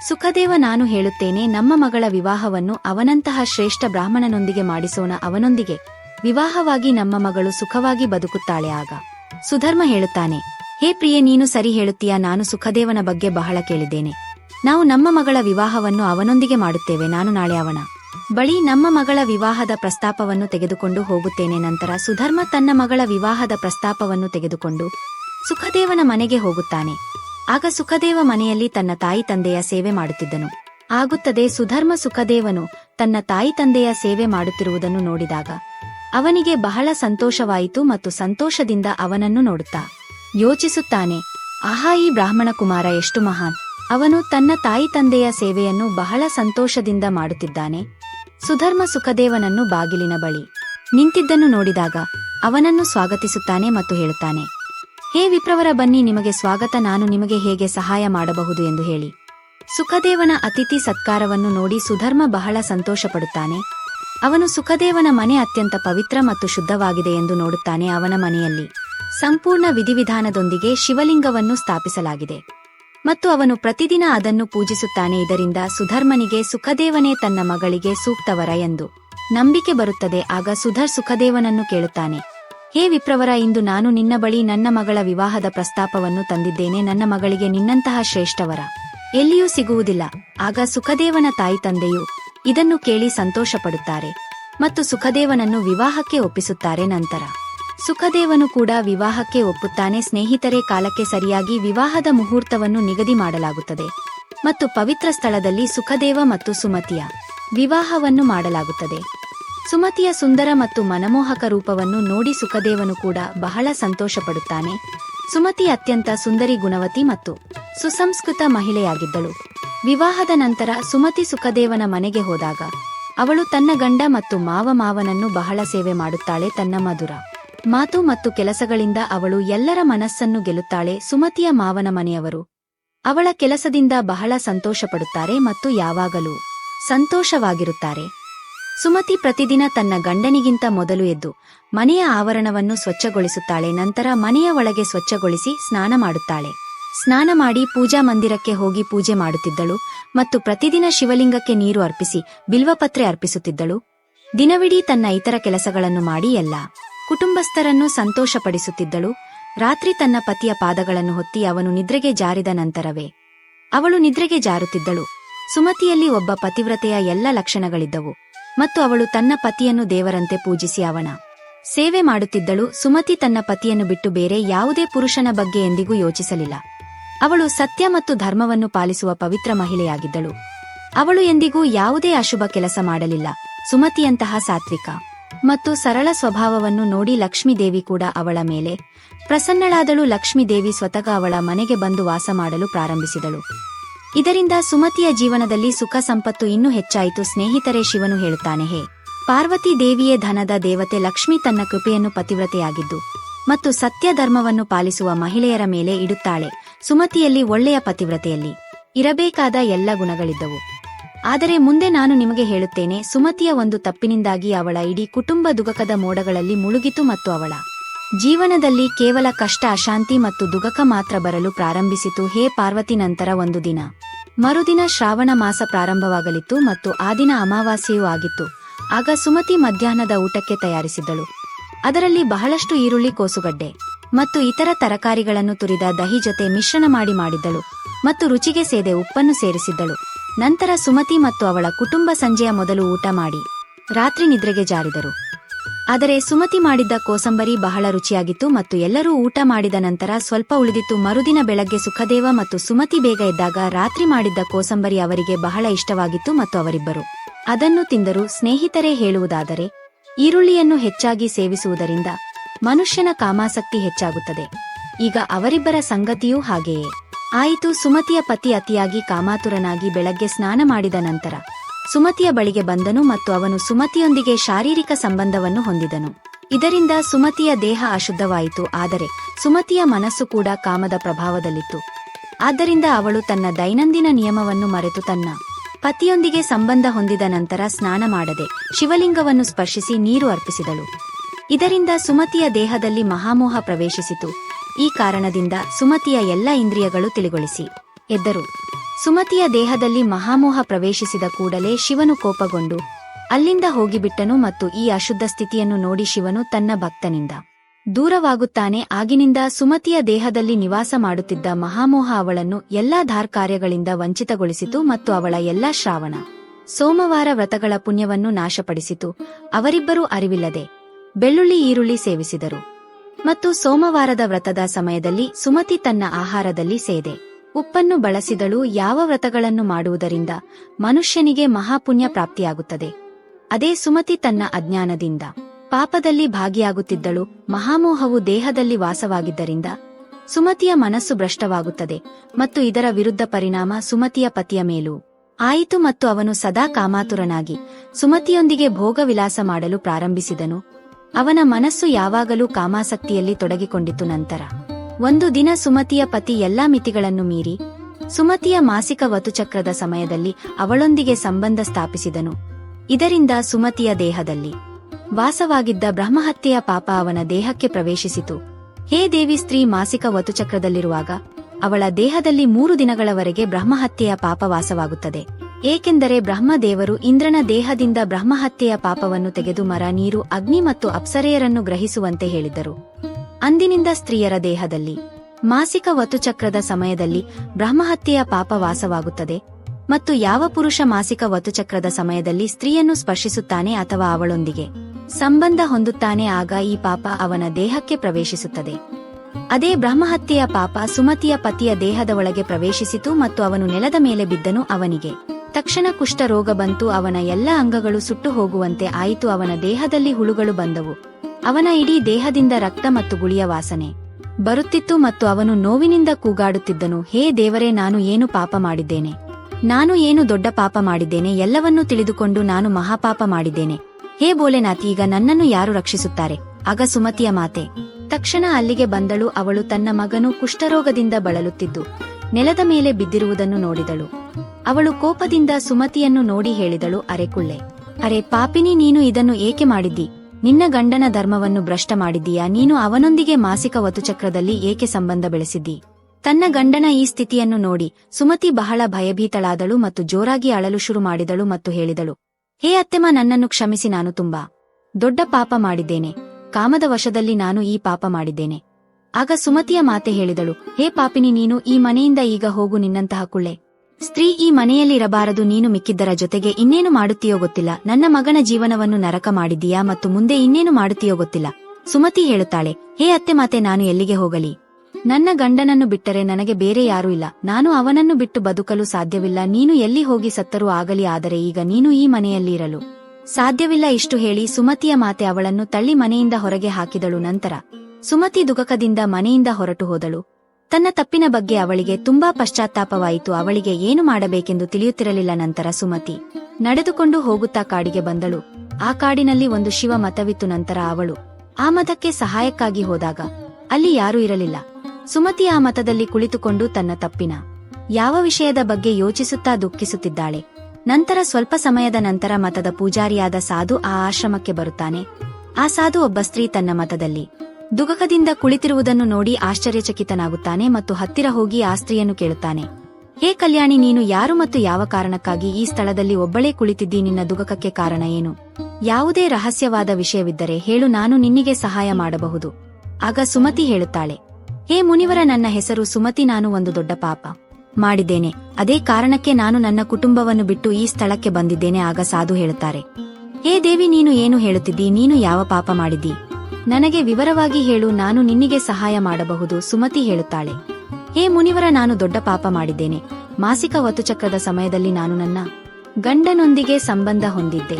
ಸುಖದೇವ, ನಾನು ಹೇಳುತ್ತೇನೆ, ನಮ್ಮ ಮಗಳ ವಿವಾಹವನ್ನು ಅವನಂತಹ ಶ್ರೇಷ್ಠ ಬ್ರಾಹ್ಮಣನೊಂದಿಗೆ ಮಾಡಿಸೋಣ ಅವನೊಂದಿಗೆ. ವಿವಾಹವಾಗಿ ನಮ್ಮ ಮಗಳು ಸುಖವಾಗಿ ಬದುಕುತ್ತಾಳೆ ಆಗ. ಸುಧರ್ಮ ಹೇಳುತ್ತಾನೆ, ಹೇ ಪ್ರಿಯೆ, ನೀನು ಸರಿ ಹೇಳುತ್ತೀಯಾ? ನಾನು ಸುಖದೇವನ ಬಗ್ಗೆ ಬಹಳ ಕೇಳಿದ್ದೇನೆ. ನಾವು ನಮ್ಮ ಮಗಳ ವಿವಾಹವನ್ನು ಅವನೊಂದಿಗೆ ಮಾಡುತ್ತೇವೆ, ನಾನು ನಾಳೆ ಅವನ ಬಳಿ ನಮ್ಮ ಮಗಳ ವಿವಾಹದ ಪ್ರಸ್ತಾಪವನ್ನು ತೆಗೆದುಕೊಂಡು ಹೋಗುತ್ತೇನೆ. ನಂತರ ಸುಧರ್ಮ ತನ್ನ ಮಗಳ ವಿವಾಹದ ಪ್ರಸ್ತಾಪವನ್ನು ತೆಗೆದುಕೊಂಡು ಸುಖದೇವನ ಮನೆಗೆ ಹೋಗುತ್ತಾನೆ. ಆಗ ಸುಖದೇವ ಮನೆಯಲ್ಲಿ ತನ್ನ ತಾಯಿ ತಂದೆಯ ಸೇವೆ ಮಾಡುತ್ತಿದ್ದನು. ಆಗುತ್ತದೆ ಸುಧರ್ಮ ಸುಖದೇವನು ತನ್ನ ತಾಯಿ ತಂದೆಯ ಸೇವೆ ಮಾಡುತ್ತಿರುವುದನ್ನು ನೋಡಿದಾಗ ಅವನಿಗೆ ಬಹಳ ಸಂತೋಷವಾಯಿತು ಮತ್ತು ಸಂತೋಷದಿಂದ ಅವನನ್ನು ನೋಡುತ್ತಾ. ಯೋಚಿಸುತ್ತಾನೆ, ಆಹಾ, ಈ ಬ್ರಾಹ್ಮಣ ಕುಮಾರ ಎಷ್ಟು ಮಹಾನ್. ಅವನು ತನ್ನ ತಾಯಿ ತಂದೆಯ ಸೇವೆಯನ್ನು ಬಹಳ ಸಂತೋಷದಿಂದ ಮಾಡುತ್ತಿದ್ದಾನೆ. ಸುಧರ್ಮ ಸುಖದೇವನನ್ನು ಬಾಗಿಲಿನ ಬಳಿ ನಿಂತಿದ್ದನ್ನು ನೋಡಿದಾಗ ಅವನನ್ನು ಸ್ವಾಗತಿಸುತ್ತಾನೆ ಮತ್ತು ಹೇಳುತ್ತಾನೆ, ಹೇ ವಿಪ್ರವರ ಬನ್ನಿ, ನಿಮಗೆ ಸ್ವಾಗತ, ನಾನು ನಿಮಗೆ ಹೇಗೆ ಸಹಾಯ ಮಾಡಬಹುದು ಎಂದು ಹೇಳಿ. ಸುಖದೇವನ ಅತಿಥಿ ಸತ್ಕಾರವನ್ನು ನೋಡಿ ಸುಧರ್ಮ ಬಹಳ ಸಂತೋಷಪಡುತ್ತಾನೆ. ಅವನು ಸುಖದೇವನ ಮನೆ ಅತ್ಯಂತ ಪವಿತ್ರ ಮತ್ತು ಶುದ್ಧವಾಗಿದೆ ಎಂದು ನೋಡುತ್ತಾನೆ ಅವನ ಮನೆಯಲ್ಲಿ. ಸಂಪೂರ್ಣ ವಿಧಿವಿಧಾನದೊಂದಿಗೆ ಶಿವಲಿಂಗವನ್ನು ಸ್ಥಾಪಿಸಲಾಗಿದೆ. ಮತ್ತು ಅವನು ಪ್ರತಿದಿನ ಅದನ್ನು ಪೂಜಿಸುತ್ತಾನೆ, ಇದರಿಂದ ಸುಧರ್ಮನಿಗೆ ಸುಖದೇವನೇ ತನ್ನ ಮಗಳಿಗೆ ಸೂಕ್ತವರ ಎಂದು ನಂಬಿಕೆ ಬರುತ್ತದೆ. ಆಗ ಸುಧರ್ ಸುಖದೇವನನ್ನು ಕೇಳುತ್ತಾನೆ, ಹೇ ವಿಪ್ರವರ, ಇಂದು ನಾನು ನಿನ್ನ ಬಳಿ ನನ್ನ ಮಗಳ ವಿವಾಹದ ಪ್ರಸ್ತಾಪವನ್ನು ತಂದಿದ್ದೇನೆ. ನನ್ನ ಮಗಳಿಗೆ ನಿನ್ನಂತಹ ಶ್ರೇಷ್ಠವರ ಎಲ್ಲಿಯೂ ಸಿಗುವುದಿಲ್ಲ. ಆಗ ಸುಖದೇವನ ತಾಯಿ ತಂದೆಯು ಇದನ್ನು ಕೇಳಿ ಸಂತೋಷಪಡುತ್ತಾರೆ ಮತ್ತು ಸುಖದೇವನನ್ನು ವಿವಾಹಕ್ಕೆ ಒಪ್ಪಿಸುತ್ತಾರೆ ನಂತರ. ಸುಖದೇವನು ಕೂಡ ವಿವಾಹಕ್ಕೆ ಒಪ್ಪುತ್ತಾನೆ ಸ್ನೇಹಿತರೆ, ಕಾಲಕ್ಕೆ ಸರಿಯಾಗಿ ವಿವಾಹದ ಮುಹೂರ್ತವನ್ನು ನಿಗದಿ ಮಾಡಲಾಗುತ್ತದೆ ಮತ್ತು ಪವಿತ್ರ ಸ್ಥಳದಲ್ಲಿ ಸುಖದೇವ ಮತ್ತು ಸುಮತಿಯ ವಿವಾಹವನ್ನು ಮಾಡಲಾಗುತ್ತದೆ. ಸುಮತಿಯ ಸುಂದರ ಮತ್ತು ಮನಮೋಹಕ ರೂಪವನ್ನು ನೋಡಿ ಸುಖದೇವನು ಕೂಡ ಬಹಳ ಸಂತೋಷಪಡುತ್ತಾನೆ. ಸುಮತಿ ಅತ್ಯಂತ ಸುಂದರಿ ಗುಣವತಿ ಮತ್ತು ಸುಸಂಸ್ಕೃತ ಮಹಿಳೆಯಾಗಿದ್ದಳು. ವಿವಾಹದ ನಂತರ ಸುಮತಿ ಸುಖದೇವನ ಮನೆಗೆ ಹೋದಾಗ, ಅವಳು ತನ್ನ ಗಂಡ ಮತ್ತು ಮಾವ ಮಾವನನ್ನು ಬಹಳ ಸೇವೆ ಮಾಡುತ್ತಾಳೆ ತನ್ನ ಮಧುರ. ಮಾತು ಮತ್ತು ಕೆಲಸಗಳಿಂದ ಅವಳು ಎಲ್ಲರ ಮನಸ್ಸನ್ನು ಗೆಲ್ಲುತ್ತಾಳೆ ಸುಮತಿಯ ಮಾವನ ಮನೆಯವರು. ಅವಳ ಕೆಲಸದಿಂದ ಬಹಳ ಸಂತೋಷಪಡುತ್ತಾರೆ ಮತ್ತು ಯಾವಾಗಲೂ ಸಂತೋಷವಾಗಿರುತ್ತಾರೆ. ಸುಮತಿ ಪ್ರತಿದಿನ ತನ್ನ ಗಂಡನಿಗಿಂತ ಮೊದಲು ಎದ್ದು ಮನೆಯ ಆವರಣವನ್ನು ಸ್ವಚ್ಛಗೊಳಿಸುತ್ತಾಳೆ, ನಂತರ ಮನೆಯ ಒಳಗೆ ಸ್ವಚ್ಛಗೊಳಿಸಿ ಸ್ನಾನ ಮಾಡುತ್ತಾಳೆ. ಸ್ನಾನ ಮಾಡಿ ಪೂಜಾ ಮಂದಿರಕ್ಕೆ ಹೋಗಿ ಪೂಜೆ ಮಾಡುತ್ತಿದ್ದಳು ಮತ್ತು ಪ್ರತಿದಿನ ಶಿವಲಿಂಗಕ್ಕೆ ನೀರು ಅರ್ಪಿಸಿ ಬಿಲ್ವಪತ್ರೆ ಅರ್ಪಿಸುತ್ತಿದ್ದಳು. ದಿನವಿಡೀ ತನ್ನ ಇತರ ಕೆಲಸಗಳನ್ನು ಮಾಡಿ ಎಲ್ಲ ಕುಟುಂಬಸ್ಥರನ್ನು ಸಂತೋಷಪಡಿಸುತ್ತಿದ್ದಳು. ರಾತ್ರಿ ತನ್ನ ಪತಿಯ ಪಾದಗಳನ್ನು ಹೊತ್ತಿ ಅವನು ನಿದ್ರೆಗೆ ಜಾರಿದ ನಂತರವೇ ಅವಳು ನಿದ್ರೆಗೆ ಜಾರುತ್ತಿದ್ದಳು. ಸುಮತಿಯಲ್ಲಿ ಒಬ್ಬ ಪತಿವ್ರತೆಯ ಎಲ್ಲ ಲಕ್ಷಣಗಳಿದ್ದವು ಮತ್ತು ಅವಳು ತನ್ನ ಪತಿಯನ್ನು ದೇವರಂತೆ ಪೂಜಿಸಿ ಅವನ ಸೇವೆ ಮಾಡುತ್ತಿದ್ದಳು. ಸುಮತಿ ತನ್ನ ಪತಿಯನ್ನು ಬಿಟ್ಟು ಬೇರೆ ಯಾವುದೇ ಪುರುಷನ ಬಗ್ಗೆ ಎಂದಿಗೂ ಯೋಚಿಸಲಿಲ್ಲ. ಅವಳು ಸತ್ಯ ಮತ್ತು ಧರ್ಮವನ್ನು ಪಾಲಿಸುವ ಪವಿತ್ರ ಮಹಿಳೆಯಾಗಿದ್ದಳು. ಅವಳು ಎಂದಿಗೂ ಯಾವುದೇ ಅಶುಭ ಕೆಲಸ ಮಾಡಲಿಲ್ಲ. ಸುಮತಿಯಂತಹ ಸಾತ್ವಿಕ ಮತ್ತು ಸರಳ ಸ್ವಭಾವವನ್ನು ನೋಡಿ ಲಕ್ಷ್ಮೀದೇವಿ ಕೂಡ ಅವಳ ಮೇಲೆ ಪ್ರಸನ್ನಳಾದಳು. ಲಕ್ಷ್ಮೀದೇವಿ ಸ್ವತಃ ಅವಳ ಮನೆಗೆ ಬಂದು ವಾಸ ಮಾಡಲು ಪ್ರಾರಂಭಿಸಿದಳು. ಇದರಿಂದ ಸುಮತಿಯ ಜೀವನದಲ್ಲಿ ಸುಖ ಸಂಪತ್ತು ಇನ್ನೂ ಹೆಚ್ಚಾಯಿತು. ಸ್ನೇಹಿತರೇ, ಶಿವನು ಹೇಳುತ್ತಾನೆ, ಹೇ, ಪಾರ್ವತಿ ದೇವಿಯೇ, ಧನದ ದೇವತೆ, ಲಕ್ಷ್ಮಿ ತನ್ನ ಕೃಪೆಯನ್ನು ಪತಿವ್ರತೆಯಾಗಿದ್ದು ಮತ್ತು ಸತ್ಯ ಧರ್ಮವನ್ನು ಪಾಲಿಸುವ ಮಹಿಳೆಯರ ಮೇಲೆ ಇಡುತ್ತಾಳೆ. ಸುಮತಿಯಲ್ಲಿ ಒಳ್ಳೆಯ ಪತಿವ್ರತೆಯಲ್ಲಿ ಇರಬೇಕಾದ ಎಲ್ಲ ಗುಣಗಳಿದ್ದವು. ಆದರೆ ಮುಂದೆ ನಾನು ನಿಮಗೆ ಹೇಳುತ್ತೇನೆ, ಸುಮತಿಯ ಒಂದು ತಪ್ಪಿನಿಂದಾಗಿ ಅವಳ ಇಡೀ ಕುಟುಂಬ ದುಗಕದ ಮೋಡಗಳಲ್ಲಿ ಮುಳುಗಿತು ಮತ್ತು ಅವಳ ಜೀವನದಲ್ಲಿ ಕೇವಲ ಕಷ್ಟ, ಅಶಾಂತಿ ಮತ್ತು ದುಗಕ ಮಾತ್ರ ಬರಲು ಪ್ರಾರಂಭಿಸಿತು. ಹೇ ಪಾರ್ವತಿ, ನಂತರ ಒಂದು ದಿನ, ಮರುದಿನ ಶ್ರಾವಣ ಮಾಸ ಪ್ರಾರಂಭವಾಗಲಿತ್ತು ಮತ್ತು ಆ ದಿನ ಅಮಾವಾಸ್ಯೆಯೂ ಆಗಿತ್ತು. ಆಗ ಸುಮತಿ ಮಧ್ಯಾಹ್ನದ ಊಟಕ್ಕೆ ತಯಾರಿಸಿದ್ದಳು. ಅದರಲ್ಲಿ ಬಹಳಷ್ಟು ಈರುಳ್ಳಿ, ಕೋಸುಗಡ್ಡೆ ಮತ್ತು ಇತರ ತರಕಾರಿಗಳನ್ನು ತುರಿದ ದಹಿ ಜೊತೆ ಮಿಶ್ರಣ ಮಾಡಿ ಮಾಡಿದ್ದಳು ಮತ್ತು ರುಚಿಗೆ ಸೇದೆ ಉಪ್ಪನ್ನು ಸೇರಿಸಿದ್ದಳು. ನಂತರ ಸುಮತಿ ಮತ್ತು ಅವಳ ಕುಟುಂಬ ಸಂಜೆಯ ಮೊದಲು ಊಟ ಮಾಡಿ ರಾತ್ರಿ ನಿದ್ರೆಗೆ ಜಾರಿದರು. ಆದರೆ ಸುಮತಿ ಮಾಡಿದ್ದ ಕೋಸಂಬರಿ ಬಹಳ ರುಚಿಯಾಗಿತ್ತು ಮತ್ತು ಎಲ್ಲರೂ ಊಟ ಮಾಡಿದ ನಂತರ ಸ್ವಲ್ಪ ಉಳಿದಿತ್ತು. ಮರುದಿನ ಬೆಳಗ್ಗೆ ಸುಖದೇವ ಮತ್ತು ಸುಮತಿ ಬೇಗ ಎದ್ದಾಗ ರಾತ್ರಿ ಮಾಡಿದ್ದ ಕೋಸಂಬರಿ ಅವರಿಗೆ ಬಹಳ ಇಷ್ಟವಾಗಿತ್ತು ಮತ್ತು ಅವರಿಬ್ಬರು ಅದನ್ನು ತಿಂದರು. ಸ್ನೇಹಿತರೇ ಹೇಳುವುದಾದರೆ ಈರುಳ್ಳಿಯನ್ನು ಹೆಚ್ಚಾಗಿ ಸೇವಿಸುವುದರಿಂದ ಮನುಷ್ಯನ ಕಾಮಾಸಕ್ತಿ ಹೆಚ್ಚಾಗುತ್ತದೆ. ಈಗ ಅವರಿಬ್ಬರ ಸಂಗತಿಯೂ ಹಾಗೆಯೇ. ಆಯಿತು, ಸುಮತಿಯ ಪತಿ ಅತಿಯಾಗಿ ಕಾಮಾತುರನಾಗಿ ಬೆಳಗ್ಗೆ ಸ್ನಾನ ಮಾಡಿದ ನಂತರ ಸುಮತಿಯ ಬಳಿಗೆ ಬಂದನು ಮತ್ತು ಅವನು ಸುಮತಿಯೊಂದಿಗೆ ಶಾರೀರಿಕ ಸಂಬಂಧವನ್ನು ಹೊಂದಿದನು. ಇದರಿಂದ ಸುಮತಿಯ ದೇಹ ಅಶುದ್ಧವಾಯಿತು, ಆದರೆ ಸುಮತಿಯ ಮನಸ್ಸು ಕೂಡ ಕಾಮದ ಪ್ರಭಾವದಲ್ಲಿತ್ತು. ಆದ್ದರಿಂದ ಅವಳು ತನ್ನ ದೈನಂದಿನ ನಿಯಮವನ್ನು ಮರೆತು ತನ್ನ ಪತಿಯೊಂದಿಗೆ ಸಂಬಂಧ ಹೊಂದಿದ ನಂತರ ಸ್ನಾನ ಮಾಡದೆ ಶಿವಲಿಂಗವನ್ನು ಸ್ಪರ್ಶಿಸಿ ನೀರು ಅರ್ಪಿಸಿದಳು. ಇದರಿಂದ ಸುಮತಿಯ ದೇಹದಲ್ಲಿ ಮಹಾಮೋಹ ಪ್ರವೇಶಿಸಿತು. ಈ ಕಾರಣದಿಂದ ಸುಮತಿಯ ಎಲ್ಲ ಇಂದ್ರಿಯಗಳು ತಿಳಿಗೊಳಿಸಿ. ಎದ್ದರು. ಸುಮತಿಯ ದೇಹದಲ್ಲಿ ಮಹಾಮೋಹ ಪ್ರವೇಶಿಸಿದ ಕೂಡಲೇ ಶಿವನು ಕೋಪಗೊಂಡು, ಅಲ್ಲಿಂದ ಹೋಗಿಬಿಟ್ಟನು ಮತ್ತು ಈ ಅಶುದ್ಧ ಸ್ಥಿತಿಯನ್ನು ನೋಡಿ ಶಿವನು ತನ್ನ ಭಕ್ತನಿಂದ ದೂರವಾಗುತ್ತಾನೆ. ಆಗಿನಿಂದ ಸುಮತಿಯ ದೇಹದಲ್ಲಿ ನಿವಾಸ ಮಾಡುತ್ತಿದ್ದ ಮಹಾಮೋಹ ಅವಳನ್ನು ಎಲ್ಲಾ ಧಾರ್ಕಾರ್ಯಗಳಿಂದ ವಂಚಿತಗೊಳಿಸಿತು ಮತ್ತು ಅವಳ ಎಲ್ಲಾ ಶ್ರಾವಣ, ಸೋಮವಾರ ವ್ರತಗಳ ಪುಣ್ಯವನ್ನು ನಾಶಪಡಿಸಿತು. ಅವರಿಬ್ಬರೂ ಅರಿವಿಲ್ಲದೆ ಬೆಳ್ಳುಳ್ಳಿ ಈರುಳ್ಳಿ ಸೇವಿಸಿದರು. ಮತ್ತು ಸೋಮವಾರದ ವ್ರತದ ಸಮಯದಲ್ಲಿ ಸುಮತಿ ತನ್ನ ಆಹಾರದಲ್ಲಿ ಸೇದೆ, ಉಪ್ಪನ್ನು ಬಳಸಿದಳು. ಯಾವ ವ್ರತಗಳನ್ನು ಮಾಡುವುದರಿಂದ ಮನುಷ್ಯನಿಗೆ ಮಹಾಪುಣ್ಯ ಪ್ರಾಪ್ತಿಯಾಗುತ್ತದೆ. ಅದೇ ಸುಮತಿ ತನ್ನ ಅಜ್ಞಾನದಿಂದ ಪಾಪದಲ್ಲಿ ಭಾಗಿಯಾಗುತ್ತಿದ್ದಳು, ಮಹಾಮೋಹವು ದೇಹದಲ್ಲಿ ವಾಸವಾಗಿದ್ದರಿಂದ. ಸುಮತಿಯ ಮನಸ್ಸು ಭ್ರಷ್ಟವಾಗುತ್ತದೆ ಮತ್ತು ಇದರ ವಿರುದ್ಧ ಪರಿಣಾಮ ಸುಮತಿಯ ಪತಿಯ ಮೇಲೂ. ಆಯಿತು ಮತ್ತು ಅವನು ಸದಾ ಕಾಮಾತುರನಾಗಿ. ಸುಮತಿಯೊಂದಿಗೆ ಭೋಗವಿಲಾಸ ಮಾಡಲು ಪ್ರಾರಂಭಿಸಿದನು. ಅವನ ಮನಸ್ಸು ಯಾವಾಗಲೂ ಕಾಮಾಸಕ್ತಿಯಲ್ಲಿ ತೊಡಗಿಕೊಂಡಿತು ನಂತರ. ಒಂದು ದಿನ ಸುಮತಿಯ ಪತಿ ಎಲ್ಲಾ ಮಿತಿಗಳನ್ನು ಮೀರಿ, ಸುಮತಿಯ ಮಾಸಿಕ ವತುಚಕ್ರದ ಸಮಯದಲ್ಲಿ ಅವಳೊಂದಿಗೆ ಸಂಬಂಧ ಸ್ಥಾಪಿಸಿದನು. ಇದರಿಂದ ಸುಮತಿಯ ದೇಹದಲ್ಲಿ ವಾಸವಾಗಿದ್ದ ಬ್ರಹ್ಮಹತ್ಯೆಯ ಪಾಪ ಅವನ ದೇಹಕ್ಕೆ ಪ್ರವೇಶಿಸಿತು. ಹೇ ದೇವಿ ಸ್ತ್ರೀ ಮಾಸಿಕ ವತುಚಕ್ರದಲ್ಲಿರುವಾಗ ಅವಳ ದೇಹದಲ್ಲಿ ಮೂರು ದಿನಗಳವರೆಗೆ ಬ್ರಹ್ಮಹತ್ಯೆಯ ಪಾಪ ವಾಸವಾಗುತ್ತದೆ. ಏಕೆಂದರೆ ಬ್ರಹ್ಮದೇವರು ಇಂದ್ರನ ದೇಹದಿಂದ ಬ್ರಹ್ಮಹತ್ಯೆಯ ಪಾಪವನ್ನು ತೆಗೆದು ಮರ, ನೀರು, ಅಗ್ನಿ ಮತ್ತು ಅಪ್ಸರೆಯರನ್ನು ಗ್ರಹಿಸುವಂತೆ ಹೇಳಿದ್ದರು ಅಂದಿನಿಂದ ಸ್ತ್ರೀಯರ ದೇಹದಲ್ಲಿ ಮಾಸಿಕ ವತುಚಕ್ರದ ಸಮಯದಲ್ಲಿ ಬ್ರಹ್ಮಹತ್ಯೆಯ ಪಾಪ ವಾಸವಾಗುತ್ತದೆ. ಮತ್ತು ಯಾವ ಪುರುಷ ಮಾಸಿಕ ವತುಚಕ್ರದ ಸಮಯದಲ್ಲಿ ಸ್ತ್ರೀಯನ್ನು ಸ್ಪರ್ಶಿಸುತ್ತಾನೆ ಅಥವಾ ಅವಳೊಂದಿಗೆ ಸಂಬಂಧ ಹೊಂದುತ್ತಾನೆ, ಆಗ ಈ ಪಾಪ ಅವನ ದೇಹಕ್ಕೆ ಪ್ರವೇಶಿಸುತ್ತದೆ. ಅದೇ ಬ್ರಹ್ಮಹತ್ಯೆಯ ಪಾಪ ಸುಮತಿಯ ಪತಿಯ ದೇಹದ ಒಳಗೆ ಪ್ರವೇಶಿಸಿತು ಮತ್ತು ಅವನು ನೆಲದ ಮೇಲೆ ಬಿದ್ದನು, ಅವನಿಗೆ ತಕ್ಷಣ ಕುಷ್ಠ ರೋಗ ಬಂತು, ಅವನ ಎಲ್ಲ ಅಂಗಗಳು ಸುಟ್ಟು ಹೋಗುವಂತೆ ಆಯಿತು, ಅವನ ದೇಹದಲ್ಲಿ ಹುಳುಗಳು ಬಂದವು. ಅವನ ಇಡೀ ದೇಹದಿಂದ ರಕ್ತ ಮತ್ತು ಗುಳಿಯ ವಾಸನೆ ಬರುತ್ತಿತ್ತು ಮತ್ತು ಅವನು ನೋವಿನಿಂದ ಕೂಗಾಡುತ್ತಿದ್ದನು, ಹೇ ದೇವರೇ, ನಾನು ಏನು ಪಾಪ ಮಾಡಿದ್ದೇನೆ? ನಾನು ಏನು ದೊಡ್ಡ ಪಾಪ ಮಾಡಿದ್ದೇನೆ ಎಲ್ಲವನ್ನೂ ತಿಳಿದುಕೊಂಡು ನಾನು ಮಹಾಪಾಪ ಮಾಡಿದ್ದೇನೆ. ಹೇ ಬೋಲೆನಾಥ್ ಈಗ ನನ್ನನ್ನು ಯಾರು ರಕ್ಷಿಸುತ್ತಾರೆ? ಆಗ ಸುಮತಿಯ ಮಾತೆ. ತಕ್ಷಣ ಅಲ್ಲಿಗೆ ಬಂದಳು ಅವಳು ತನ್ನ ಮಗನು ಕುಷ್ಠರೋಗದಿಂದ ಬಳಲುತ್ತಿದ್ದು. ನೆಲದ ಮೇಲೆ ಬಿದ್ದಿರುವುದನ್ನು ನೋಡಿದಳು. ಅವಳು ಕೋಪದಿಂದ ಸುಮತಿಯನ್ನು ನೋಡಿ ಹೇಳಿದಳು ಅರೆಕುಳ್ಳೆ ಅರೆ ಪಾಪಿನಿ, ನೀನು ಇದನ್ನು ಏಕೆ ಮಾಡಿದ್ದಿ? ನಿನ್ನ ಗಂಡನ ಧರ್ಮವನ್ನು ಭ್ರಷ್ಟ ಮಾಡಿದ್ದೀಯಾ? ನೀನು ಅವನೊಂದಿಗೆ ಮಾಸಿಕ ವತುಚಕ್ರದಲ್ಲಿ ಏಕೆ ಸಂಬಂಧ ಬೆಳೆಸಿದ್ದಿ? ತನ್ನ ಗಂಡನ ಈ ಸ್ಥಿತಿಯನ್ನು ನೋಡಿ ಸುಮತಿ ಬಹಳ ಭಯಭೀತಳಾದಳು ಮತ್ತು ಜೋರಾಗಿ ಅಳಲು ಶುರು ಮಾಡಿದಳು ಮತ್ತು ಹೇಳಿದಳು, ಹೇ ಅತ್ತೆಮ ನನ್ನನ್ನು ಕ್ಷಮಿಸಿ, ನಾನು ತುಂಬಾ ದೊಡ್ಡ ಪಾಪ ಮಾಡಿದ್ದೇನೆ. ಕಾಮದ ವಶದಲ್ಲಿ ನಾನು ಈ ಪಾಪ ಮಾಡಿದ್ದೇನೆ. ಆಗ ಸುಮತಿಯ ಮಾತೆ ಹೇಳಿದಳು, ಹೇ ಪಾಪಿನಿ, ನೀನು ಈ ಮನೆಯಿಂದ ಈಗ ಹೋಗು, ನಿನ್ನಂತಹ ಕುಳ್ಳೆ. ಸ್ತ್ರೀ ಈ ಮನೆಯಲ್ಲಿರಬಾರದು ನೀನು ಮಿಕ್ಕಿದ್ದರ ಜೊತೆಗೆ ಇನ್ನೇನು ಮಾಡುತ್ತೀಯೋ ಗೊತ್ತಿಲ್ಲ. ನನ್ನ ಮಗನ ಜೀವನವನ್ನು ನರಕ ಮಾಡಿದ್ದೀಯಾ ಮತ್ತು ಮುಂದೆ ಇನ್ನೇನು ಮಾಡುತ್ತೀಯೋ ಗೊತ್ತಿಲ್ಲ. ಸುಮತಿ ಹೇಳುತ್ತಾಳೆ, ಹೇ ಅತ್ತೆ ಮಾತೆ, ನಾನು ಎಲ್ಲಿಗೆ ಹೋಗಲಿ? ನನ್ನ ಗಂಡನನ್ನು ಬಿಟ್ಟರೆ ನನಗೆ ಬೇರೆ ಯಾರೂ ಇಲ್ಲ. ನಾನು ಅವನನ್ನು ಬಿಟ್ಟು ಬದುಕಲು ಸಾಧ್ಯವಿಲ್ಲ. ನೀನು ಎಲ್ಲಿ ಹೋಗಿ ಸತ್ತರೂ ಆಗಲಿ, ಆದರೆ ಈಗ ನೀನು ಈ ಮನೆಯಲ್ಲಿ ಇರಲು ಸಾಧ್ಯವಿಲ್ಲ. ಇಷ್ಟು ಹೇಳಿ ಸುಮತಿಯ ಮಾತೆ ಅವಳನ್ನು ತಳ್ಳಿ ಮನೆಯಿಂದ ಹೊರಗೆ ಹಾಕಿದಳು. ನಂತರ ಸುಮತಿ ದುಗಕದಿಂದ ಮನೆಯಿಂದ ಹೊರಟು ಹೋದಳು. ತನ್ನ ತಪ್ಪಿನ ಬಗ್ಗೆ ಅವಳಿಗೆ ತುಂಬಾ ಪಶ್ಚಾತ್ತಾಪವಾಯಿತು. ಅವಳಿಗೆ ಏನು ಮಾಡಬೇಕೆಂದು ತಿಳಿಯುತ್ತಿರಲಿಲ್ಲ. ನಂತರ ಸುಮತಿ ನಡೆದುಕೊಂಡು ಹೋಗುತ್ತಾ ಕಾಡಿಗೆ ಬಂದಳು. ಆ ಕಾಡಿನಲ್ಲಿ ಒಂದು ಶಿವ ಮತವಿತ್ತು. ನಂತರ ಅವಳು ಆ ಮತಕ್ಕೆ ಸಹಾಯಕ್ಕಾಗಿ ಹೋದಾಗ ಅಲ್ಲಿ ಯಾರೂ ಇರಲಿಲ್ಲ. ಸುಮತಿ ಆ ಮತದಲ್ಲಿ ಕುಳಿತುಕೊಂಡು ತನ್ನ ತಪ್ಪಿನ, ಯಾವ ವಿಷಯದ ಬಗ್ಗೆ ಯೋಚಿಸುತ್ತಾ ದುಃಖಿಸುತ್ತಿದ್ದಾಳೆ. ನಂತರ ಸ್ವಲ್ಪ ಸಮಯದ ನಂತರ ಮತದ ಪೂಜಾರಿಯಾದ ಸಾಧು ಆ ಆಶ್ರಮಕ್ಕೆ ಬರುತ್ತಾನೆ. ಆ ಸಾಧು ಒಬ್ಬ ಸ್ತ್ರೀ ತನ್ನ ಮತದಲ್ಲಿ ದುಗಕದಿಂದ ಕುಳಿತಿರುವುದನ್ನು ನೋಡಿ ಆಶ್ಚರ್ಯಚಕಿತನಾಗುತ್ತಾನೆ ಮತ್ತು ಹತ್ತಿರ ಹೋಗಿ ಆ ಸ್ತ್ರೀಯನ್ನು ಕೇಳುತ್ತಾನೆ. ಹೇ ಕಲ್ಯಾಣಿ, ನೀನು ಯಾರು ಮತ್ತು ಯಾವ ಕಾರಣಕ್ಕಾಗಿ ಈ ಸ್ಥಳದಲ್ಲಿ ಒಬ್ಬಳೇ ಕುಳಿತಿದ್ದಿ? ನಿನ್ನ ದುಗಕಕ್ಕೆ ಕಾರಣ ಏನು? ಯಾವುದೇ ರಹಸ್ಯವಾದ ವಿಷಯವಿದ್ದರೆ ಹೇಳು, ನಾನು ನಿನ್ನಿಗೆ ಸಹಾಯ ಮಾಡಬಹುದು ಆಗ ಸುಮತಿ ಹೇಳುತ್ತಾಳೆ. ಹೇ ಮುನಿವರ, ನನ್ನ ಹೆಸರು ಸುಮತಿ, ನಾನು ಒಂದು ದೊಡ್ಡ ಪಾಪ ಮಾಡಿದ್ದೇನೆ. ಅದೇ ಕಾರಣಕ್ಕೆ ನಾನು ನನ್ನ ಕುಟುಂಬವನ್ನು ಬಿಟ್ಟು ಈ ಸ್ಥಳಕ್ಕೆ ಬಂದಿದ್ದೇನೆ, ಆಗ ಸಾಧು ಹೇಳುತ್ತಾರೆ. ಹೇ ದೇವಿ, ನೀನು ಏನು ಹೇಳುತ್ತಿದ್ದಿ? ನೀನು ಯಾವ ಪಾಪ ಮಾಡಿದ್ದಿ? ನನಗೆ ವಿವರವಾಗಿ ಹೇಳು, ನಾನು ನಿನ್ನಿಗೆ ಸಹಾಯ ಮಾಡಬಹುದು, ಸುಮತಿ ಹೇಳುತ್ತಾಳೆ. ಹೇ ಮುನಿವರ, ನಾನು ದೊಡ್ಡ ಪಾಪ ಮಾಡಿದ್ದೇನೆ. ಮಾಸಿಕ ವತುಚಕ್ರದ ಸಮಯದಲ್ಲಿ ನಾನು ನನ್ನ ಗಂಡನೊಂದಿಗೆ ಸಂಬಂಧ ಹೊಂದಿದ್ದೆ.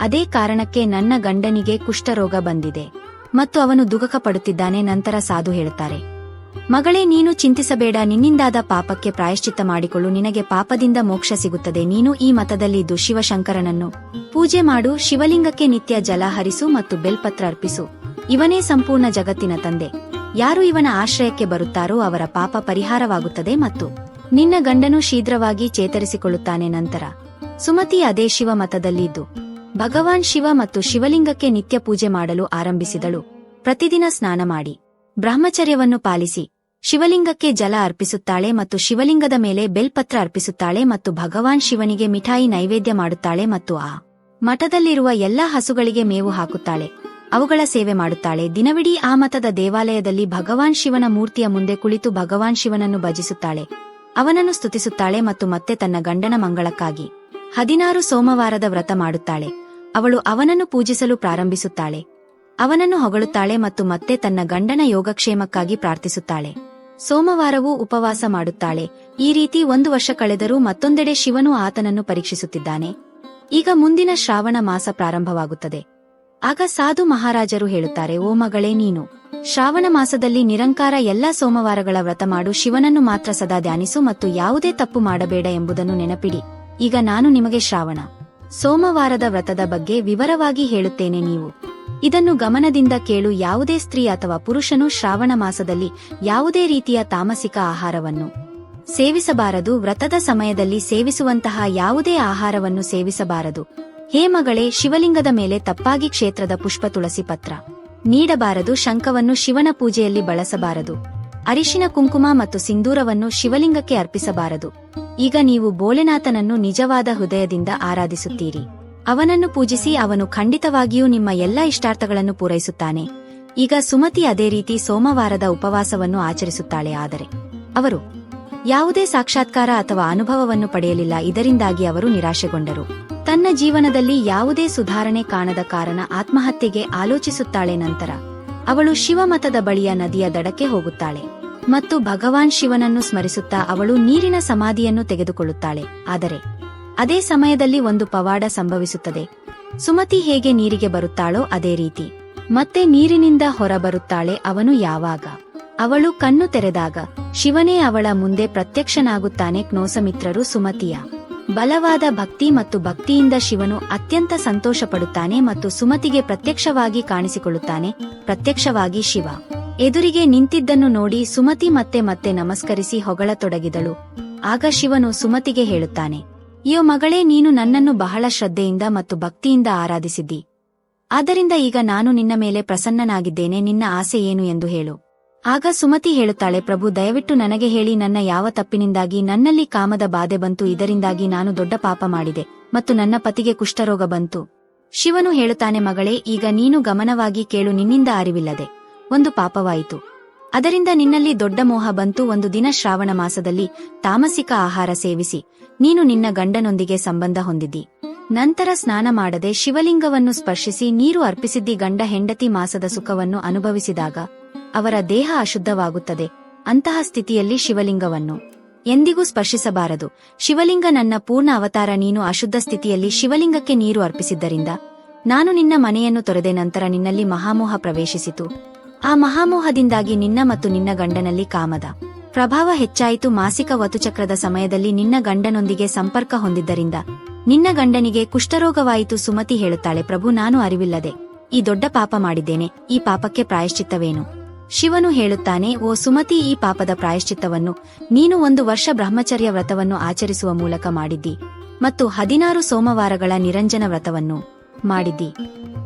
ಅದೇ ಕಾರಣಕ್ಕೆ ನನ್ನ ಗಂಡನಿಗೆ ಕುಷ್ಠರೋಗ ಬಂದಿದೆ. ಮತ್ತು ಅವನು ದುಗಕ ಪಡುತ್ತಿದ್ದಾನೆ ನಂತರ ಸಾಧು ಹೇಳುತ್ತಾರೆ. ಮಗಳೇ, ನೀನು ಚಿಂತಿಸಬೇಡ. ನಿನ್ನಿಂದಾದ ಪಾಪಕ್ಕೆ ಪ್ರಾಯಶ್ಚಿತ್ತ ಮಾಡಿಕೊಳ್ಳು. ನಿನಗೆ ಪಾಪದಿಂದ ಮೋಕ್ಷ ಸಿಗುತ್ತದೆ. ನೀನು ಈ ಮತದಲ್ಲಿದ್ದು ಶಿವಶಂಕರನನ್ನು ಪೂಜೆ ಮಾಡು. ಶಿವಲಿಂಗಕ್ಕೆ ನಿತ್ಯ ಜಲ ಹರಿಸು ಮತ್ತು ಬೆಲ್ಪತ್ರ ಅರ್ಪಿಸು. ಇವನೇ ಸಂಪೂರ್ಣ ಜಗತ್ತಿನ ತಂದೆ. ಯಾರು ಇವನ ಆಶ್ರಯಕ್ಕೆ ಬರುತ್ತಾರೋ ಅವರ ಪಾಪ ಪರಿಹಾರವಾಗುತ್ತದೆ ಮತ್ತು ನಿನ್ನ ಗಂಡನು ಶೀಘ್ರವಾಗಿ ಚೇತರಿಸಿಕೊಳ್ಳುತ್ತಾನೆ ನಂತರ. ಸುಮತಿ ಅದೇ ಶಿವ ಮತದಲ್ಲಿದ್ದು ಭಗವಾನ್ ಶಿವ ಮತ್ತು ಶಿವಲಿಂಗಕ್ಕೆ ನಿತ್ಯ ಪೂಜೆ ಮಾಡಲು ಆರಂಭಿಸಿದಳು. ಪ್ರತಿದಿನ ಸ್ನಾನ ಮಾಡಿ. ಬ್ರಹ್ಮಚರ್ಯವನ್ನು ಪಾಲಿಸಿ, ಶಿವಲಿಂಗಕ್ಕೆ ಜಲ ಅರ್ಪಿಸುತ್ತಾಳೆ ಮತ್ತು ಶಿವಲಿಂಗದ ಮೇಲೆ ಬೆಲ್ಪತ್ರ ಅರ್ಪಿಸುತ್ತಾಳೆ ಮತ್ತು ಭಗವಾನ್ ಶಿವನಿಗೆ ಮಿಠಾಯಿ ನೈವೇದ್ಯ ಮಾಡುತ್ತಾಳೆ ಮತ್ತು ಆ ಮಠದಲ್ಲಿರುವ ಎಲ್ಲಾ ಹಸುಗಳಿಗೆ ಮೇವು ಹಾಕುತ್ತಾಳೆ, ಅವುಗಳ ಸೇವೆ ಮಾಡುತ್ತಾಳೆ. ದಿನವಿಡೀ ಆ ಮತದ ದೇವಾಲಯದಲ್ಲಿ ಭಗವಾನ್ ಶಿವನ ಮೂರ್ತಿಯ ಮುಂದೆ ಕುಳಿತು ಭಗವಾನ್ ಶಿವನನ್ನು ಭಜಿಸುತ್ತಾಳೆ, ಅವನನ್ನು ಸ್ತುತಿಸುತ್ತಾಳೆ ಮತ್ತು ಮತ್ತೆ ತನ್ನ ಗಂಡನ ಮಂಗಳಕ್ಕಾಗಿ ಹದಿನಾರು ಸೋಮವಾರದ ವ್ರತ ಮಾಡುತ್ತಾಳೆ, ಅವಳು ಅವನನ್ನು ಪೂಜಿಸಲು ಪ್ರಾರಂಭಿಸುತ್ತಾಳೆ. ಅವನನ್ನು ಹೊಗಳುತ್ತಾಳೆ ಮತ್ತು ಮತ್ತೆ ತನ್ನ ಗಂಡನ ಯೋಗಕ್ಷೇಮಕ್ಕಾಗಿ ಪ್ರಾರ್ಥಿಸುತ್ತಾಳೆ. ಸೋಮವಾರವೂ ಉಪವಾಸ ಮಾಡುತ್ತಾಳೆ. ಈ ರೀತಿ ಒಂದು ವರ್ಷ ಕಳೆದರೂ ಮತ್ತೊಂದೆಡೆ ಶಿವನು ಆತನನ್ನು ಪರೀಕ್ಷಿಸುತ್ತಿದ್ದಾನೆ. ಈಗ ಮುಂದಿನ ಶ್ರಾವಣ ಮಾಸ ಪ್ರಾರಂಭವಾಗುತ್ತದೆ. ಆಗ ಸಾಧು ಮಹಾರಾಜರು ಹೇಳುತ್ತಾರೆ, ಓ ಮಗಳೇ ನೀನು, ಶ್ರಾವಣ ಮಾಸದಲ್ಲಿ ನಿರಂಕಾರ ಎಲ್ಲ ಸೋಮವಾರಗಳ ವ್ರತ ಮಾಡು. ಶಿವನನ್ನು ಮಾತ್ರ ಸದಾ ಧ್ಯಾನಿಸು ಮತ್ತು ಯಾವುದೇ ತಪ್ಪು ಮಾಡಬೇಡ ಎಂಬುದನ್ನು ನೆನಪಿಡಿ. ಈಗ ನಾನು ನಿಮಗೆ ಶ್ರಾವಣ. ಸೋಮವಾರದ ವ್ರತದ ಬಗ್ಗೆ ವಿವರವಾಗಿ ಹೇಳುತ್ತೇನೆ ನೀವು. ಇದನ್ನು ಗಮನದಿಂದ ಕೇಳು ಯಾವುದೇ ಸ್ತ್ರೀ ಅಥವಾ ಪುರುಷನು ಶ್ರಾವಣ ಮಾಸದಲ್ಲಿ ಯಾವುದೇ ರೀತಿಯ ತಾಮಸಿಕ ಆಹಾರವನ್ನು ಸೇವಿಸಬಾರದು. ವ್ರತದ ಸಮಯದಲ್ಲಿ ಸೇವಿಸುವಂತಹ ಯಾವುದೇ ಆಹಾರವನ್ನು ಸೇವಿಸಬಾರದು. ಹೇ ಮಗಳೇ, ಶಿವಲಿಂಗದ ಮೇಲೆ ತಪ್ಪಾಗಿ ಕ್ಷೇತ್ರದ ಪುಷ್ಪ ತುಳಸಿ ಪತ್ರ ನೀಡಬಾರದು. ಶಂಖವನ್ನು ಶಿವನ ಪೂಜೆಯಲ್ಲಿ ಬಳಸಬಾರದು. ಅರಿಶಿನ, ಕುಂಕುಮ ಮತ್ತು ಸಿಂಧೂರವನ್ನು ಶಿವಲಿಂಗಕ್ಕೆ ಅರ್ಪಿಸಬಾರದು. ಈಗ ನೀವು ಭೋಲೆನಾಥನನ್ನು ನಿಜವಾದ ಹೃದಯದಿಂದ ಆರಾಧಿಸುತ್ತೀರಿ. ಅವನನ್ನು ಪೂಜಿಸಿ ಅವನು ಖಂಡಿತವಾಗಿಯೂ ನಿಮ್ಮ ಎಲ್ಲ ಇಷ್ಟಾರ್ಥಗಳನ್ನು ಪೂರೈಸುತ್ತಾನೆ. ಈಗ ಸುಮತಿ ಅದೇ ರೀತಿ ಸೋಮವಾರದ ಉಪವಾಸವನ್ನು ಆಚರಿಸುತ್ತಾಳೆ ಆದರೆ ಅವರು ಯಾವುದೇ ಸಾಕ್ಷಾತ್ಕಾರ ಅಥವಾ ಅನುಭವವನ್ನು ಪಡೆಯಲಿಲ್ಲ ಇದರಿಂದಾಗಿ ಅವರು ನಿರಾಶೆಗೊಂಡರು. ತನ್ನ ಜೀವನದಲ್ಲಿ ಯಾವುದೇ ಸುಧಾರಣೆ ಕಾಣದ ಕಾರಣ ಆತ್ಮಹತ್ಯೆಗೆ ಆಲೋಚಿಸುತ್ತಾಳೆ ನಂತರ ಅವಳು ಶಿವಮತದ ಬಳಿಯ ನದಿಯ ದಡಕ್ಕೆ ಹೋಗುತ್ತಾಳೆ ಮತ್ತು ಭಗವಾನ್ ಶಿವನನ್ನು ಸ್ಮರಿಸುತ್ತಾ ಅವಳು ನೀರಿನ ಸಮಾಧಿಯನ್ನು ತೆಗೆದುಕೊಳ್ಳುತ್ತಾಳೆ. ಆದರೆ ಅದೇ ಸಮಯದಲ್ಲಿ ಒಂದು ಪವಾಡ ಸಂಭವಿಸುತ್ತದೆ. ಸುಮತಿ ಹೇಗೆ ನೀರಿಗೆ ಬರುತ್ತಾಳೋ ಅದೇ ರೀತಿ. ಮತ್ತೆ ನೀರಿನಿಂದ ಹೊರಬರುತ್ತಾಳೆ ಅವನು ಯಾವಾಗ? ಅವಳು ಕಣ್ಣು ತೆರೆದಾಗ, ಶಿವನೇ ಅವಳ ಮುಂದೆ ಪ್ರತ್ಯಕ್ಷನಾಗುತ್ತಾನೆ ಕ್ನೋಸಮಿತ್ರರು ಸುಮತಿಯ. ಬಲವಾದ ಭಕ್ತಿ ಮತ್ತು ಭಕ್ತಿಯಿಂದ ಶಿವನು ಅತ್ಯಂತ ಸಂತೋಷಪಡುತ್ತಾನೆ ಮತ್ತು ಸುಮತಿಗೆ ಪ್ರತ್ಯಕ್ಷವಾಗಿ ಕಾಣಿಸಿಕೊಳ್ಳುತ್ತಾನೆ, ಪ್ರತ್ಯಕ್ಷವಾಗಿ ಶಿವ. ಎದುರಿಗೆ ನಿಂತಿದ್ದನ್ನು ನೋಡಿ ಸುಮತಿ ಮತ್ತೆ ಮತ್ತೆ ನಮಸ್ಕರಿಸಿ ಹೊಗಳತೊಡಗಿದಳು. ಆಗ ಶಿವನು ಸುಮತಿಗೆ ಹೇಳುತ್ತಾನೆ ಅಯ್ಯೋ ಮಗಳೇ, ನೀನು ನನ್ನನ್ನು ಬಹಳ ಶ್ರದ್ಧೆಯಿಂದ ಮತ್ತು ಭಕ್ತಿಯಿಂದ ಆರಾಧಿಸಿದ್ದಿ. ಆದ್ದರಿಂದ ಈಗ ನಾನು ನಿನ್ನ ಮೇಲೆ ಪ್ರಸನ್ನನಾಗಿದ್ದೇನೆ, ನಿನ್ನ ಆಸೆ ಏನು ಎಂದು ಹೇಳು. ಆಗ ಸುಮತಿ ಹೇಳುತ್ತಾಳೆ, ಪ್ರಭು, ದಯವಿಟ್ಟು ನನಗೆ ಹೇಳಿ, ನನ್ನ ಯಾವ ತಪ್ಪಿನಿಂದಾಗಿ, ನನ್ನಲ್ಲಿ ಕಾಮದ ಬಾಧೆ ಬಂತು, ಇದರಿಂದಾಗಿ ನಾನು ದೊಡ್ಡ ಪಾಪ ಮಾಡಿದೆ ಮತ್ತು ನನ್ನ ಪತಿಗೆ ಕುಷ್ಠರೋಗ ಬಂತು. ಶಿವನು ಹೇಳುತ್ತಾನೆ, ಮಗಳೇ, ಈಗ ನೀನು ಗಮನವಾಗಿ ಕೇಳು, ನಿನ್ನಿಂದ ಅರಿವಿಲ್ಲದೆ ಒಂದು ಪಾಪವಾಯಿತು. ಅದರಿಂದ ನಿನ್ನಲ್ಲಿ ದೊಡ್ಡ ಮೋಹ ಬಂತು, ಒಂದು ದಿನ ಶ್ರಾವಣ ಮಾಸದಲ್ಲಿ ತಾಮಸಿಕ ಆಹಾರ ಸೇವಿಸಿ ನೀನು ನಿನ್ನ ಗಂಡನೊಂದಿಗೆ ಸಂಬಂಧ ಹೊಂದಿದ್ದಿ ನಂತರ ಸ್ನಾನ ಮಾಡದೆ ಶಿವಲಿಂಗವನ್ನು ಸ್ಪರ್ಶಿಸಿ ನೀರು ಅರ್ಪಿಸಿದ್ದಿ ಗಂಡ ಹೆಂಡತಿ ಮಾಸದ ಸುಖವನ್ನು ಅನುಭವಿಸಿದಾಗ ಅವರ ದೇಹ ಅಶುದ್ಧವಾಗುತ್ತದೆ. ಅಂತಹ ಸ್ಥಿತಿಯಲ್ಲಿ ಶಿವಲಿಂಗವನ್ನು ಎಂದಿಗೂ ಸ್ಪರ್ಶಿಸಬಾರದು. ಶಿವಲಿಂಗ ನನ್ನ ಪೂರ್ಣ ಅವತಾರ, ನೀನು ಅಶುದ್ಧ ಸ್ಥಿತಿಯಲ್ಲಿ ಶಿವಲಿಂಗಕ್ಕೆ ನೀರು ಅರ್ಪಿಸಿದ್ದರಿಂದ ನಾನು ನಿನ್ನ ಮನೆಯನ್ನು ತೊರೆದೆ ನಂತರ ನಿನ್ನಲ್ಲಿ ಮಹಾಮೋಹ ಪ್ರವೇಶಿಸಿತು. ಆ ಮಹಾಮೋಹದಿಂದಾಗಿ ನಿನ್ನ ಮತ್ತು ನಿನ್ನ ಗಂಡನಲ್ಲಿ ಕಾಮದ ಪ್ರಭಾವ ಹೆಚ್ಚಾಯಿತು ಮಾಸಿಕ ವತುಚಕ್ರದ ಸಮಯದಲ್ಲಿ ನಿನ್ನ ಗಂಡನೊಂದಿಗೆ ಸಂಪರ್ಕ ಹೊಂದಿದ್ದರಿಂದ. ನಿನ್ನ ಗಂಡನಿಗೆ ಕುಷ್ಠರೋಗವಾಯಿತು ಸುಮತಿ ಹೇಳುತ್ತಾಳೆ, ಪ್ರಭು, ನಾನು ಅರಿವಿಲ್ಲದೆ ಈ ದೊಡ್ಡ ಪಾಪ ಮಾಡಿದ್ದೇನೆ, ಈ ಪಾಪಕ್ಕೆ ಪ್ರಾಯಶ್ಚಿತ್ತವೇನು? ಶಿವನು ಹೇಳುತ್ತಾನೆ, ಓ ಸುಮತಿ, ಈ ಪಾಪದ ಪ್ರಾಯಶ್ಚಿತ್ತವನ್ನು ನೀನು ಒಂದು ವರ್ಷ ಬ್ರಹ್ಮಚರ್ಯ ವ್ರತವನ್ನು ಆಚರಿಸುವ ಮೂಲಕ ಮಾಡಿದ್ದಿ ಮತ್ತು ಹದಿನಾರು ಸೋಮವಾರಗಳ ನಿರಂಜನ ವ್ರತವನ್ನು ಮಾಡಿದ್ದಿ.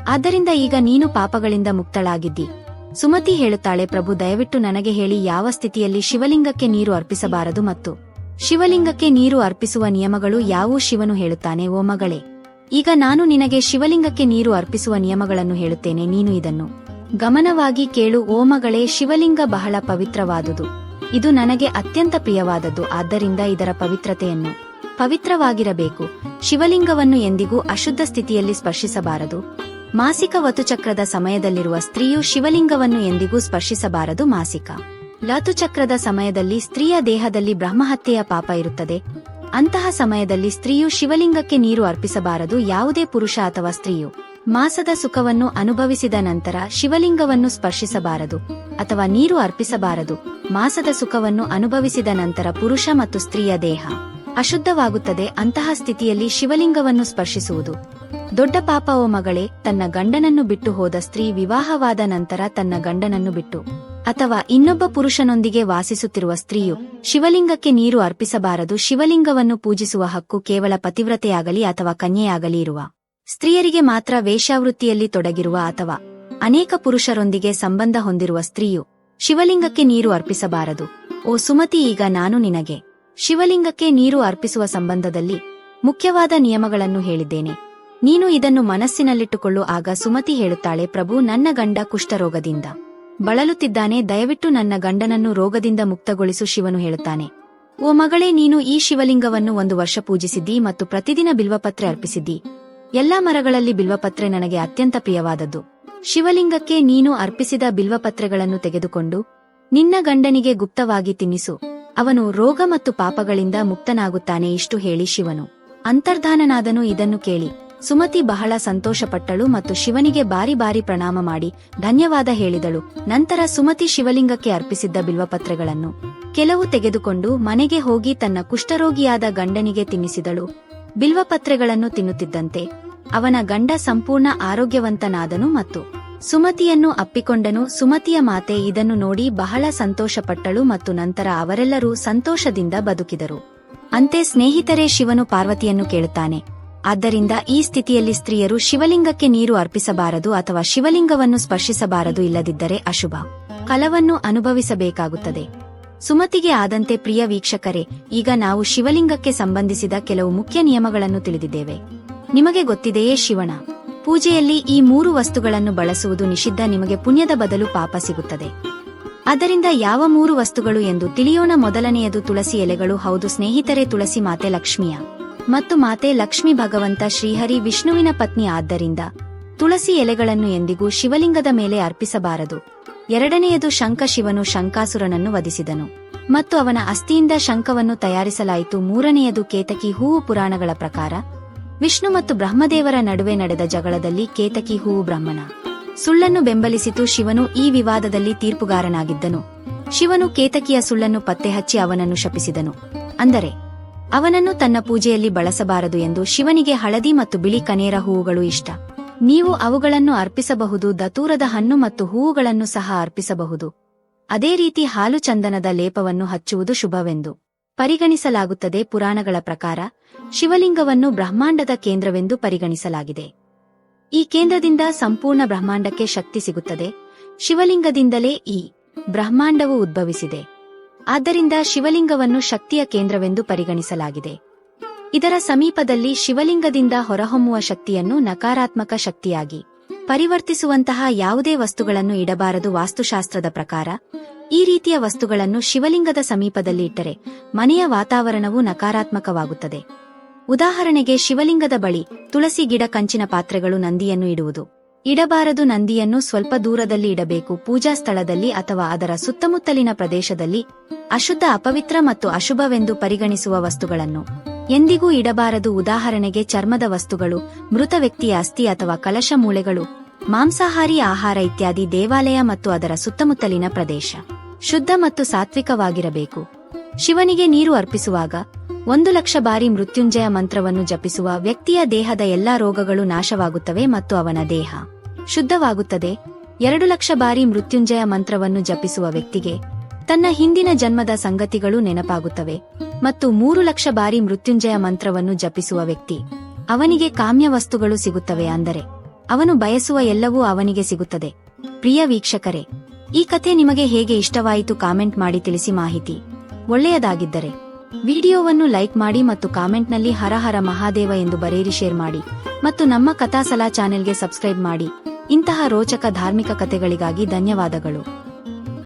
ಆದ್ದರಿಂದ ಈಗ ನೀನು ಪಾಪಗಳಿಂದ ಮುಕ್ತಳಾಗಿದ್ದಿ. ಸುಮತಿ ಹೇಳುತ್ತಾಳೆ, ಪ್ರಭು, ದಯವಿಟ್ಟು ನನಗೆ ಹೇಳಿ ಯಾವ ಸ್ಥಿತಿಯಲ್ಲಿ ಶಿವಲಿಂಗಕ್ಕೆ ನೀರು ಅರ್ಪಿಸಬಾರದು ಮತ್ತು ಶಿವಲಿಂಗಕ್ಕೆ ನೀರು ಅರ್ಪಿಸುವ ನಿಯಮಗಳು ಯಾವು ಶಿವನು ಹೇಳುತ್ತಾನೆ, ಓ ಮಗಳೇ, ಈಗ ನಾನು ನಿನಗೆ ಶಿವಲಿಂಗಕ್ಕೆ ನೀರು ಅರ್ಪಿಸುವ ನಿಯಮಗಳನ್ನು ಹೇಳುತ್ತೇನೆ. ನೀನು ಇದನ್ನು ಗಮನವಾಗಿ ಕೇಳು, ಓ ಮಗಳೇ, ಶಿವಲಿಂಗ ಬಹಳ ಪವಿತ್ರವಾದುದು. ಇದು ನನಗೆ ಅತ್ಯಂತ ಪ್ರಿಯವಾದದ್ದು. ಆದ್ದರಿಂದ ಇದರ ಪವಿತ್ರತೆಯನ್ನು ಪವಿತ್ರವಾಗಿರಬೇಕು. ಶಿವಲಿಂಗವನ್ನು ಎಂದಿಗೂ ಅಶುದ್ಧ ಸ್ಥಿತಿಯಲ್ಲಿ ಸ್ಪರ್ಶಿಸಬಾರದು. ಮಾಸಿಕ ವತುಚಕ್ರದ ಸಮಯದಲ್ಲಿರುವ ಸ್ತ್ರೀಯು ಶಿವಲಿಂಗವನ್ನು ಎಂದಿಗೂ ಸ್ಪರ್ಶಿಸಬಾರದು ಮಾಸಿಕ. ಲತುಚಕ್ರದ ಸಮಯದಲ್ಲಿ ಸ್ತ್ರೀಯ ದೇಹದಲ್ಲಿ ಬ್ರಹ್ಮಹತ್ಯೆಯ ಪಾಪ ಇರುತ್ತದೆ. ಅಂತಹ ಸಮಯದಲ್ಲಿ ಸ್ತ್ರೀಯು ಶಿವಲಿಂಗಕ್ಕೆ ನೀರು ಅರ್ಪಿಸಬಾರದು ಯಾವುದೇ ಪುರುಷ ಅಥವಾ ಸ್ತ್ರೀಯು. ಮಾಸದ ಸುಖವನ್ನು ಅನುಭವಿಸಿದ ನಂತರ ಶಿವಲಿಂಗವನ್ನು ಸ್ಪರ್ಶಿಸಬಾರದು ಅಥವಾ ನೀರು ಅರ್ಪಿಸಬಾರದು. ಮಾಸದ ಸುಖವನ್ನು ಅನುಭವಿಸಿದ ನಂತರ ಪುರುಷ ಮತ್ತು ಸ್ತ್ರೀಯ ದೇಹ. ಅಶುದ್ಧವಾಗುತ್ತದೆ ಅಂತಹ ಸ್ಥಿತಿಯಲ್ಲಿ ಶಿವಲಿಂಗವನ್ನು ಸ್ಪರ್ಶಿಸುವುದು. ದೊಡ್ಡ ಪಾಪ ಓ ಮಗಳೇ, ತನ್ನ ಗಂಡನನ್ನು ಬಿಟ್ಟು ಹೋದ ಸ್ತ್ರೀ ವಿವಾಹವಾದ ನಂತರ ತನ್ನ ಗಂಡನನ್ನು ಬಿಟ್ಟು. ಅಥವಾ ಇನ್ನೊಬ್ಬ ಪುರುಷನೊಂದಿಗೆ ವಾಸಿಸುತ್ತಿರುವ ಸ್ತ್ರೀಯು ಶಿವಲಿಂಗಕ್ಕೆ ನೀರು ಅರ್ಪಿಸಬಾರದು, ಶಿವಲಿಂಗವನ್ನು ಪೂಜಿಸುವ ಹಕ್ಕು ಕೇವಲ ಪತಿವ್ರತೆಯಾಗಲಿ ಅಥವಾ ಕನ್ಯೆಯಾಗಲಿ ಇರುವ. ಸ್ತ್ರೀಯರಿಗೆ ಮಾತ್ರ ವೇಷಾವೃತ್ತಿಯಲ್ಲಿ ತೊಡಗಿರುವ ಅಥವಾ ಅನೇಕ ಪುರುಷರೊಂದಿಗೆ ಸಂಬಂಧ ಹೊಂದಿರುವ ಸ್ತ್ರೀಯು ಶಿವಲಿಂಗಕ್ಕೆ ನೀರು ಅರ್ಪಿಸಬಾರದು. ಓ ಸುಮತಿ, ಈಗ ನಾನು ನಿನಗೆ ಶಿವಲಿಂಗಕ್ಕೆ ನೀರು ಅರ್ಪಿಸುವ ಸಂಬಂಧದಲ್ಲಿ ಮುಖ್ಯವಾದ ನಿಯಮಗಳನ್ನು ಹೇಳಿದ್ದೇನೆ. ನೀನು ಇದನ್ನು ಮನಸ್ಸಿನಲ್ಲಿಟ್ಟುಕೊಳ್ಳು, ಆಗ ಸುಮತಿ ಹೇಳುತ್ತಾಳೆ, ಪ್ರಭು, ನನ್ನ ಗಂಡ ಕುಷ್ಠರೋಗದಿಂದ ಬಳಲುತ್ತಿದ್ದಾನೆ, ದಯವಿಟ್ಟು ನನ್ನ ಗಂಡನನ್ನು ರೋಗದಿಂದ ಮುಕ್ತಗೊಳಿಸು, ಶಿವನು ಹೇಳುತ್ತಾನೆ. ಓ ಮಗಳೇ, ನೀನು ಈ ಶಿವಲಿಂಗವನ್ನು ಒಂದು ವರ್ಷ ಪೂಜಿಸಿದ್ದಿ ಮತ್ತು ಪ್ರತಿದಿನ ಬಿಲ್ವಪತ್ರೆ ಅರ್ಪಿಸಿದ್ದಿ. ಎಲ್ಲಾ ಮರಗಳಲ್ಲಿ ಬಿಲ್ವಪತ್ರೆ ನನಗೆ ಅತ್ಯಂತ ಪ್ರಿಯವಾದದ್ದು. ಶಿವಲಿಂಗಕ್ಕೆ ನೀನು ಅರ್ಪಿಸಿದ ಬಿಲ್ವಪತ್ರೆಗಳನ್ನು ತೆಗೆದುಕೊಂಡು ನಿನ್ನ ಗಂಡನಿಗೆ ಗುಪ್ತವಾಗಿ ತಿನ್ನಿಸು. ಅವನು ರೋಗ ಮತ್ತು ಪಾಪಗಳಿಂದ ಮುಕ್ತನಾಗುತ್ತಾನೆ ಇಷ್ಟು ಹೇಳಿ ಶಿವನು. ಅಂತರ್ಧಾನನಾದನು ಇದನ್ನು ಕೇಳಿ. ಸುಮತಿ ಬಹಳ ಸಂತೋಷಪಟ್ಟಳು ಮತ್ತು ಶಿವನಿಗೆ ಬಾರಿ ಬಾರಿ ಪ್ರಣಾಮ ಮಾಡಿ ಧನ್ಯವಾದ ಹೇಳಿದಳು. ನಂತರ ಸುಮತಿ ಶಿವಲಿಂಗಕ್ಕೆ ಅರ್ಪಿಸಿದ್ದ ಬಿಲ್ವಪತ್ರೆಗಳನ್ನು ಕೆಲವು ತೆಗೆದುಕೊಂಡು ಮನೆಗೆ ಹೋಗಿ ತನ್ನ ಕುಷ್ಠರೋಗಿಯಾದ ಗಂಡನಿಗೆ ತಿನ್ನಿಸಿದಳು. ಬಿಲ್ವಪತ್ರೆಗಳನ್ನು ತಿನ್ನುತ್ತಿದ್ದಂತೆ ಅವನ ಗಂಡ ಸಂಪೂರ್ಣ ಆರೋಗ್ಯವಂತನಾದನು ಮತ್ತು ಸುಮತಿಯನ್ನು ಅಪ್ಪಿಕೊಂಡನು. ಸುಮತಿಯ ಮಾತೆ ಇದನ್ನು ನೋಡಿ ಬಹಳ ಸಂತೋಷಪಟ್ಟಳು ಮತ್ತು ನಂತರ ಅವರೆಲ್ಲರೂ ಸಂತೋಷದಿಂದ ಬದುಕಿದರು. ಅಂತೆ ಸ್ನೇಹಿತರೇ, ಶಿವನು ಪಾರ್ವತಿಯನ್ನು ಕೇಳುತ್ತಾನೆ. ಆದ್ದರಿಂದ ಈ ಸ್ಥಿತಿಯಲ್ಲಿ ಸ್ತ್ರೀಯರು ಶಿವಲಿಂಗಕ್ಕೆ ನೀರು ಅರ್ಪಿಸಬಾರದು ಅಥವಾ ಶಿವಲಿಂಗವನ್ನು ಸ್ಪರ್ಶಿಸಬಾರದು ಇಲ್ಲದಿದ್ದರೆ ಅಶುಭ. ಫಲವನ್ನು ಅನುಭವಿಸಬೇಕಾಗುತ್ತದೆ. ಸುಮತಿಗೆ ಆದಂತೆ, ಪ್ರಿಯ ವೀಕ್ಷಕರೇ, ಈಗ ನಾವು ಶಿವಲಿಂಗಕ್ಕೆ ಸಂಬಂಧಿಸಿದ ಕೆಲವು ಮುಖ್ಯ ನಿಯಮಗಳನ್ನು ತಿಳಿದಿದ್ದೇವೆ. ನಿಮಗೆ ಗೊತ್ತಿದೆಯೇ ಶಿವನ? ಪೂಜೆಯಲ್ಲಿ ಈ ಮೂರು ವಸ್ತುಗಳನ್ನು ಬಳಸುವುದು ನಿಷಿದ್ಧ ನಿಮಗೆ ಪುಣ್ಯದ ಬದಲು ಪಾಪ ಸಿಗುತ್ತದೆ. ಅದರಿಂದ ಯಾವ ಮೂರು ವಸ್ತುಗಳು ಎಂದು ತಿಳಿಯೋಣ. ಮೊದಲನೆಯದು ತುಳಸಿ ಎಲೆಗಳು. ಹೌದು, ಸ್ನೇಹಿತರೆ, ತುಳಸಿ ಮಾತೆ ಲಕ್ಷ್ಮಿಯ. ಮತ್ತು ಮಾತೆ ಲಕ್ಷ್ಮಿ ಭಗವಂತ ಶ್ರೀಹರಿ ವಿಷ್ಣುವಿನ ಪತ್ನಿ. ಆದ್ದರಿಂದ ತುಳಸಿ ಎಲೆಗಳನ್ನು ಎಂದಿಗೂ ಶಿವಲಿಂಗದ ಮೇಲೆ ಅರ್ಪಿಸಬಾರದು. ಎರಡನೆಯದು ಶಂಕ ಶಿವನು ಶಂಕಾಸುರನನ್ನು ವಧಿಸಿದನು. ಮತ್ತು ಅವನ ಅಸ್ಥಿಯಿಂದ ಶಂಖವನ್ನು ತಯಾರಿಸಲಾಯಿತು. ಮೂರನೆಯದು ಕೇತಕಿ ಹೂವು ಪುರಾಣಗಳ ಪ್ರಕಾರ. ವಿಷ್ಣು ಮತ್ತು ಬ್ರಹ್ಮದೇವರ ನಡುವೆ ನಡೆದ ಜಗಳದಲ್ಲಿ ಕೇತಕಿ ಹೂವು ಬ್ರಹ್ಮನ. ಸುಳ್ಳನ್ನು ಬೆಂಬಲಿಸಿತು ಶಿವನು, ಈ ವಿವಾದದಲ್ಲಿ ತೀರ್ಪುಗಾರನಾಗಿದ್ದನು. ಶಿವನು ಕೇತಕಿಯ ಸುಳ್ಳನ್ನು ಪತ್ತೆಹಚ್ಚಿ ಅವನನ್ನು ಶಪಿಸಿದನು. ಅಂದರೆ, ಅವನನ್ನು ತನ್ನ ಪೂಜೆಯಲ್ಲಿ ಬಳಸಬಾರದು ಎಂದು ಶಿವನಿಗೆ ಹಳದಿ ಮತ್ತು ಬಿಳಿ ಕನೇರ ಹೂವುಗಳು ಇಷ್ಟ. ನೀವು ಅವುಗಳನ್ನು ಅರ್ಪಿಸಬಹುದು, ದತೂರದ ಹಣ್ಣು ಮತ್ತು ಹೂವುಗಳನ್ನು ಸಹ ಅರ್ಪಿಸಬಹುದು. ಅದೇ ರೀತಿ ಹಾಲು ಚಂದನದ ಲೇಪವನ್ನು ಹಚ್ಚುವುದು ಶುಭವೆಂದು. ಪರಿಗಣಿಸಲಾಗುತ್ತದೆ ಪುರಾಣಗಳ ಪ್ರಕಾರ ಶಿವಲಿಂಗವನ್ನು ಬ್ರಹ್ಮಾಂಡದ ಕೇಂದ್ರವೆಂದು ಪರಿಗಣಿಸಲಾಗಿದೆ. ಈ ಕೇಂದ್ರದಿಂದ ಸಂಪೂರ್ಣ ಬ್ರಹ್ಮಾಂಡಕ್ಕೆ ಶಕ್ತಿ ಸಿಗುತ್ತದೆ. ಶಿವಲಿಂಗದಿಂದಲೇ ಈ ಬ್ರಹ್ಮಾಂಡವು ಉದ್ಭವಿಸಿದೆ. ಆದ್ದರಿಂದ ಶಿವಲಿಂಗವನ್ನು ಶಕ್ತಿಯ ಕೇಂದ್ರವೆಂದು ಪರಿಗಣಿಸಲಾಗಿದೆ. ಇದರ ಸಮೀಪದಲ್ಲಿ ಶಿವಲಿಂಗದಿಂದ ಹೊರಹೊಮ್ಮುವ ಶಕ್ತಿಯನ್ನು ನಕಾರಾತ್ಮಕ ಶಕ್ತಿಯಾಗಿ ಪರಿವರ್ತಿಸುವಂತಹ ಯಾವುದೇ ವಸ್ತುಗಳನ್ನು ಇಡಬಾರದು ವಾಸ್ತುಶಾಸ್ತ್ರದ ಪ್ರಕಾರ. ಈ ರೀತಿಯ ವಸ್ತುಗಳನ್ನು ಶಿವಲಿಂಗದ ಸಮೀಪದಲ್ಲಿ ಇಟ್ಟರೆ ಮನೆಯ ವಾತಾವರಣವು ನಕಾರಾತ್ಮಕವಾಗುತ್ತದೆ. ಉದಾಹರಣೆಗೆ ಶಿವಲಿಂಗದ ಬಳಿ ತುಳಸಿ ಗಿಡ ಕಂಚಿನ ಪಾತ್ರೆಗಳು ನಂದಿಯನ್ನು ಇಡುವುದು. ಇಡಬಾರದು ನಂದಿಯನ್ನು ಸ್ವಲ್ಪ ದೂರದಲ್ಲಿ ಇಡಬೇಕು, ಪೂಜಾ ಸ್ಥಳದಲ್ಲಿ ಅಥವಾ ಅದರ ಸುತ್ತಮುತ್ತಲಿನ ಪ್ರದೇಶದಲ್ಲಿ ಅಶುದ್ಧ, ಅಪವಿತ್ರ ಮತ್ತು ಅಶುಭವೆಂದು ಪರಿಗಣಿಸುವ ವಸ್ತುಗಳನ್ನು. ಎಂದಿಗೂ ಇಡಬಾರದು ಉದಾಹರಣೆಗೆ ಚರ್ಮದ ವಸ್ತುಗಳು, ಮೃತ ವ್ಯಕ್ತಿಯ ಅಸ್ಥಿ ಅಥವಾ ಕಲಶ ಮೂಳೆಗಳು ಮಾಂಸಾಹಾರಿ ಆಹಾರ ಇತ್ಯಾದಿ ದೇವಾಲಯ ಮತ್ತು ಅದರ ಸುತ್ತಮುತ್ತಲಿನ ಪ್ರದೇಶ. ಶುದ್ಧ ಮತ್ತು ಸಾತ್ವಿಕವಾಗಿರಬೇಕು. ಶಿವನಿಗೆ ನೀರು ಅರ್ಪಿಸುವಾಗ ಒಂದು ಲಕ್ಷ ಬಾರಿ ಮೃತ್ಯುಂಜಯ ಮಂತ್ರವನ್ನು ಜಪಿಸುವ ವ್ಯಕ್ತಿಯ ದೇಹದ ಎಲ್ಲಾ ರೋಗಗಳು ನಾಶವಾಗುತ್ತವೆ ಮತ್ತು ಅವನ ದೇಹ ಶುದ್ಧವಾಗುತ್ತದೆ. ಎರಡು ಲಕ್ಷ ಬಾರಿ ಮೃತ್ಯುಂಜಯ ಮಂತ್ರವನ್ನು ಜಪಿಸುವ ವ್ಯಕ್ತಿಗೆ ತನ್ನ ಹಿಂದಿನ ಜನ್ಮದ ಸಂಗತಿಗಳು ನೆನಪಾಗುತ್ತವೆ ಮತ್ತು ಮೂರು ಲಕ್ಷ ಬಾರಿ ಮೃತ್ಯುಂಜಯ ಮಂತ್ರವನ್ನು ಜಪಿಸುವ ವ್ಯಕ್ತಿ ಅವನಿಗೆ ಕಾಮ್ಯ ವಸ್ತುಗಳು ಸಿಗುತ್ತವೆ ಅಂದರೆ ಅವನು ಬಯಸುವ ಎಲ್ಲವೂ ಅವನಿಗೆ ಸಿಗುತ್ತದೆ. ಪ್ರಿಯ ವೀಕ್ಷಕರೇ, ಈ ಕಥೆ ನಿಮಗೆ ಹೇಗೆ ಇಷ್ಟವಾಯಿತು ಕಾಮೆಂಟ್ ಮಾಡಿ ತಿಳಿಸಿ ಮಾಹಿತಿ. ಒಳ್ಳೆಯದಾಗಿದ್ದರೆ, ವಿಡಿಯೋವನ್ನು ಲೈಕ್ ಮಾಡಿ ಮತ್ತು ಕಾಮೆಂಟ್ನಲ್ಲಿ ಹರ ಹರ ಮಹಾದೇವ ಎಂದು ಬರೆಯಿರಿ ಶೇರ್ ಮಾಡಿ ಮತ್ತು ನಮ್ಮ ಕಥಾಸಲಾ ಚಾನೆಲ್ಗೆ ಸಬ್ಸ್ಕ್ರೈಬ್ ಮಾಡಿ. ಇಂತಹ ರೋಚಕ ಧಾರ್ಮಿಕ ಕಥೆಗಳಿಗಾಗಿ ಧನ್ಯವಾದಗಳು.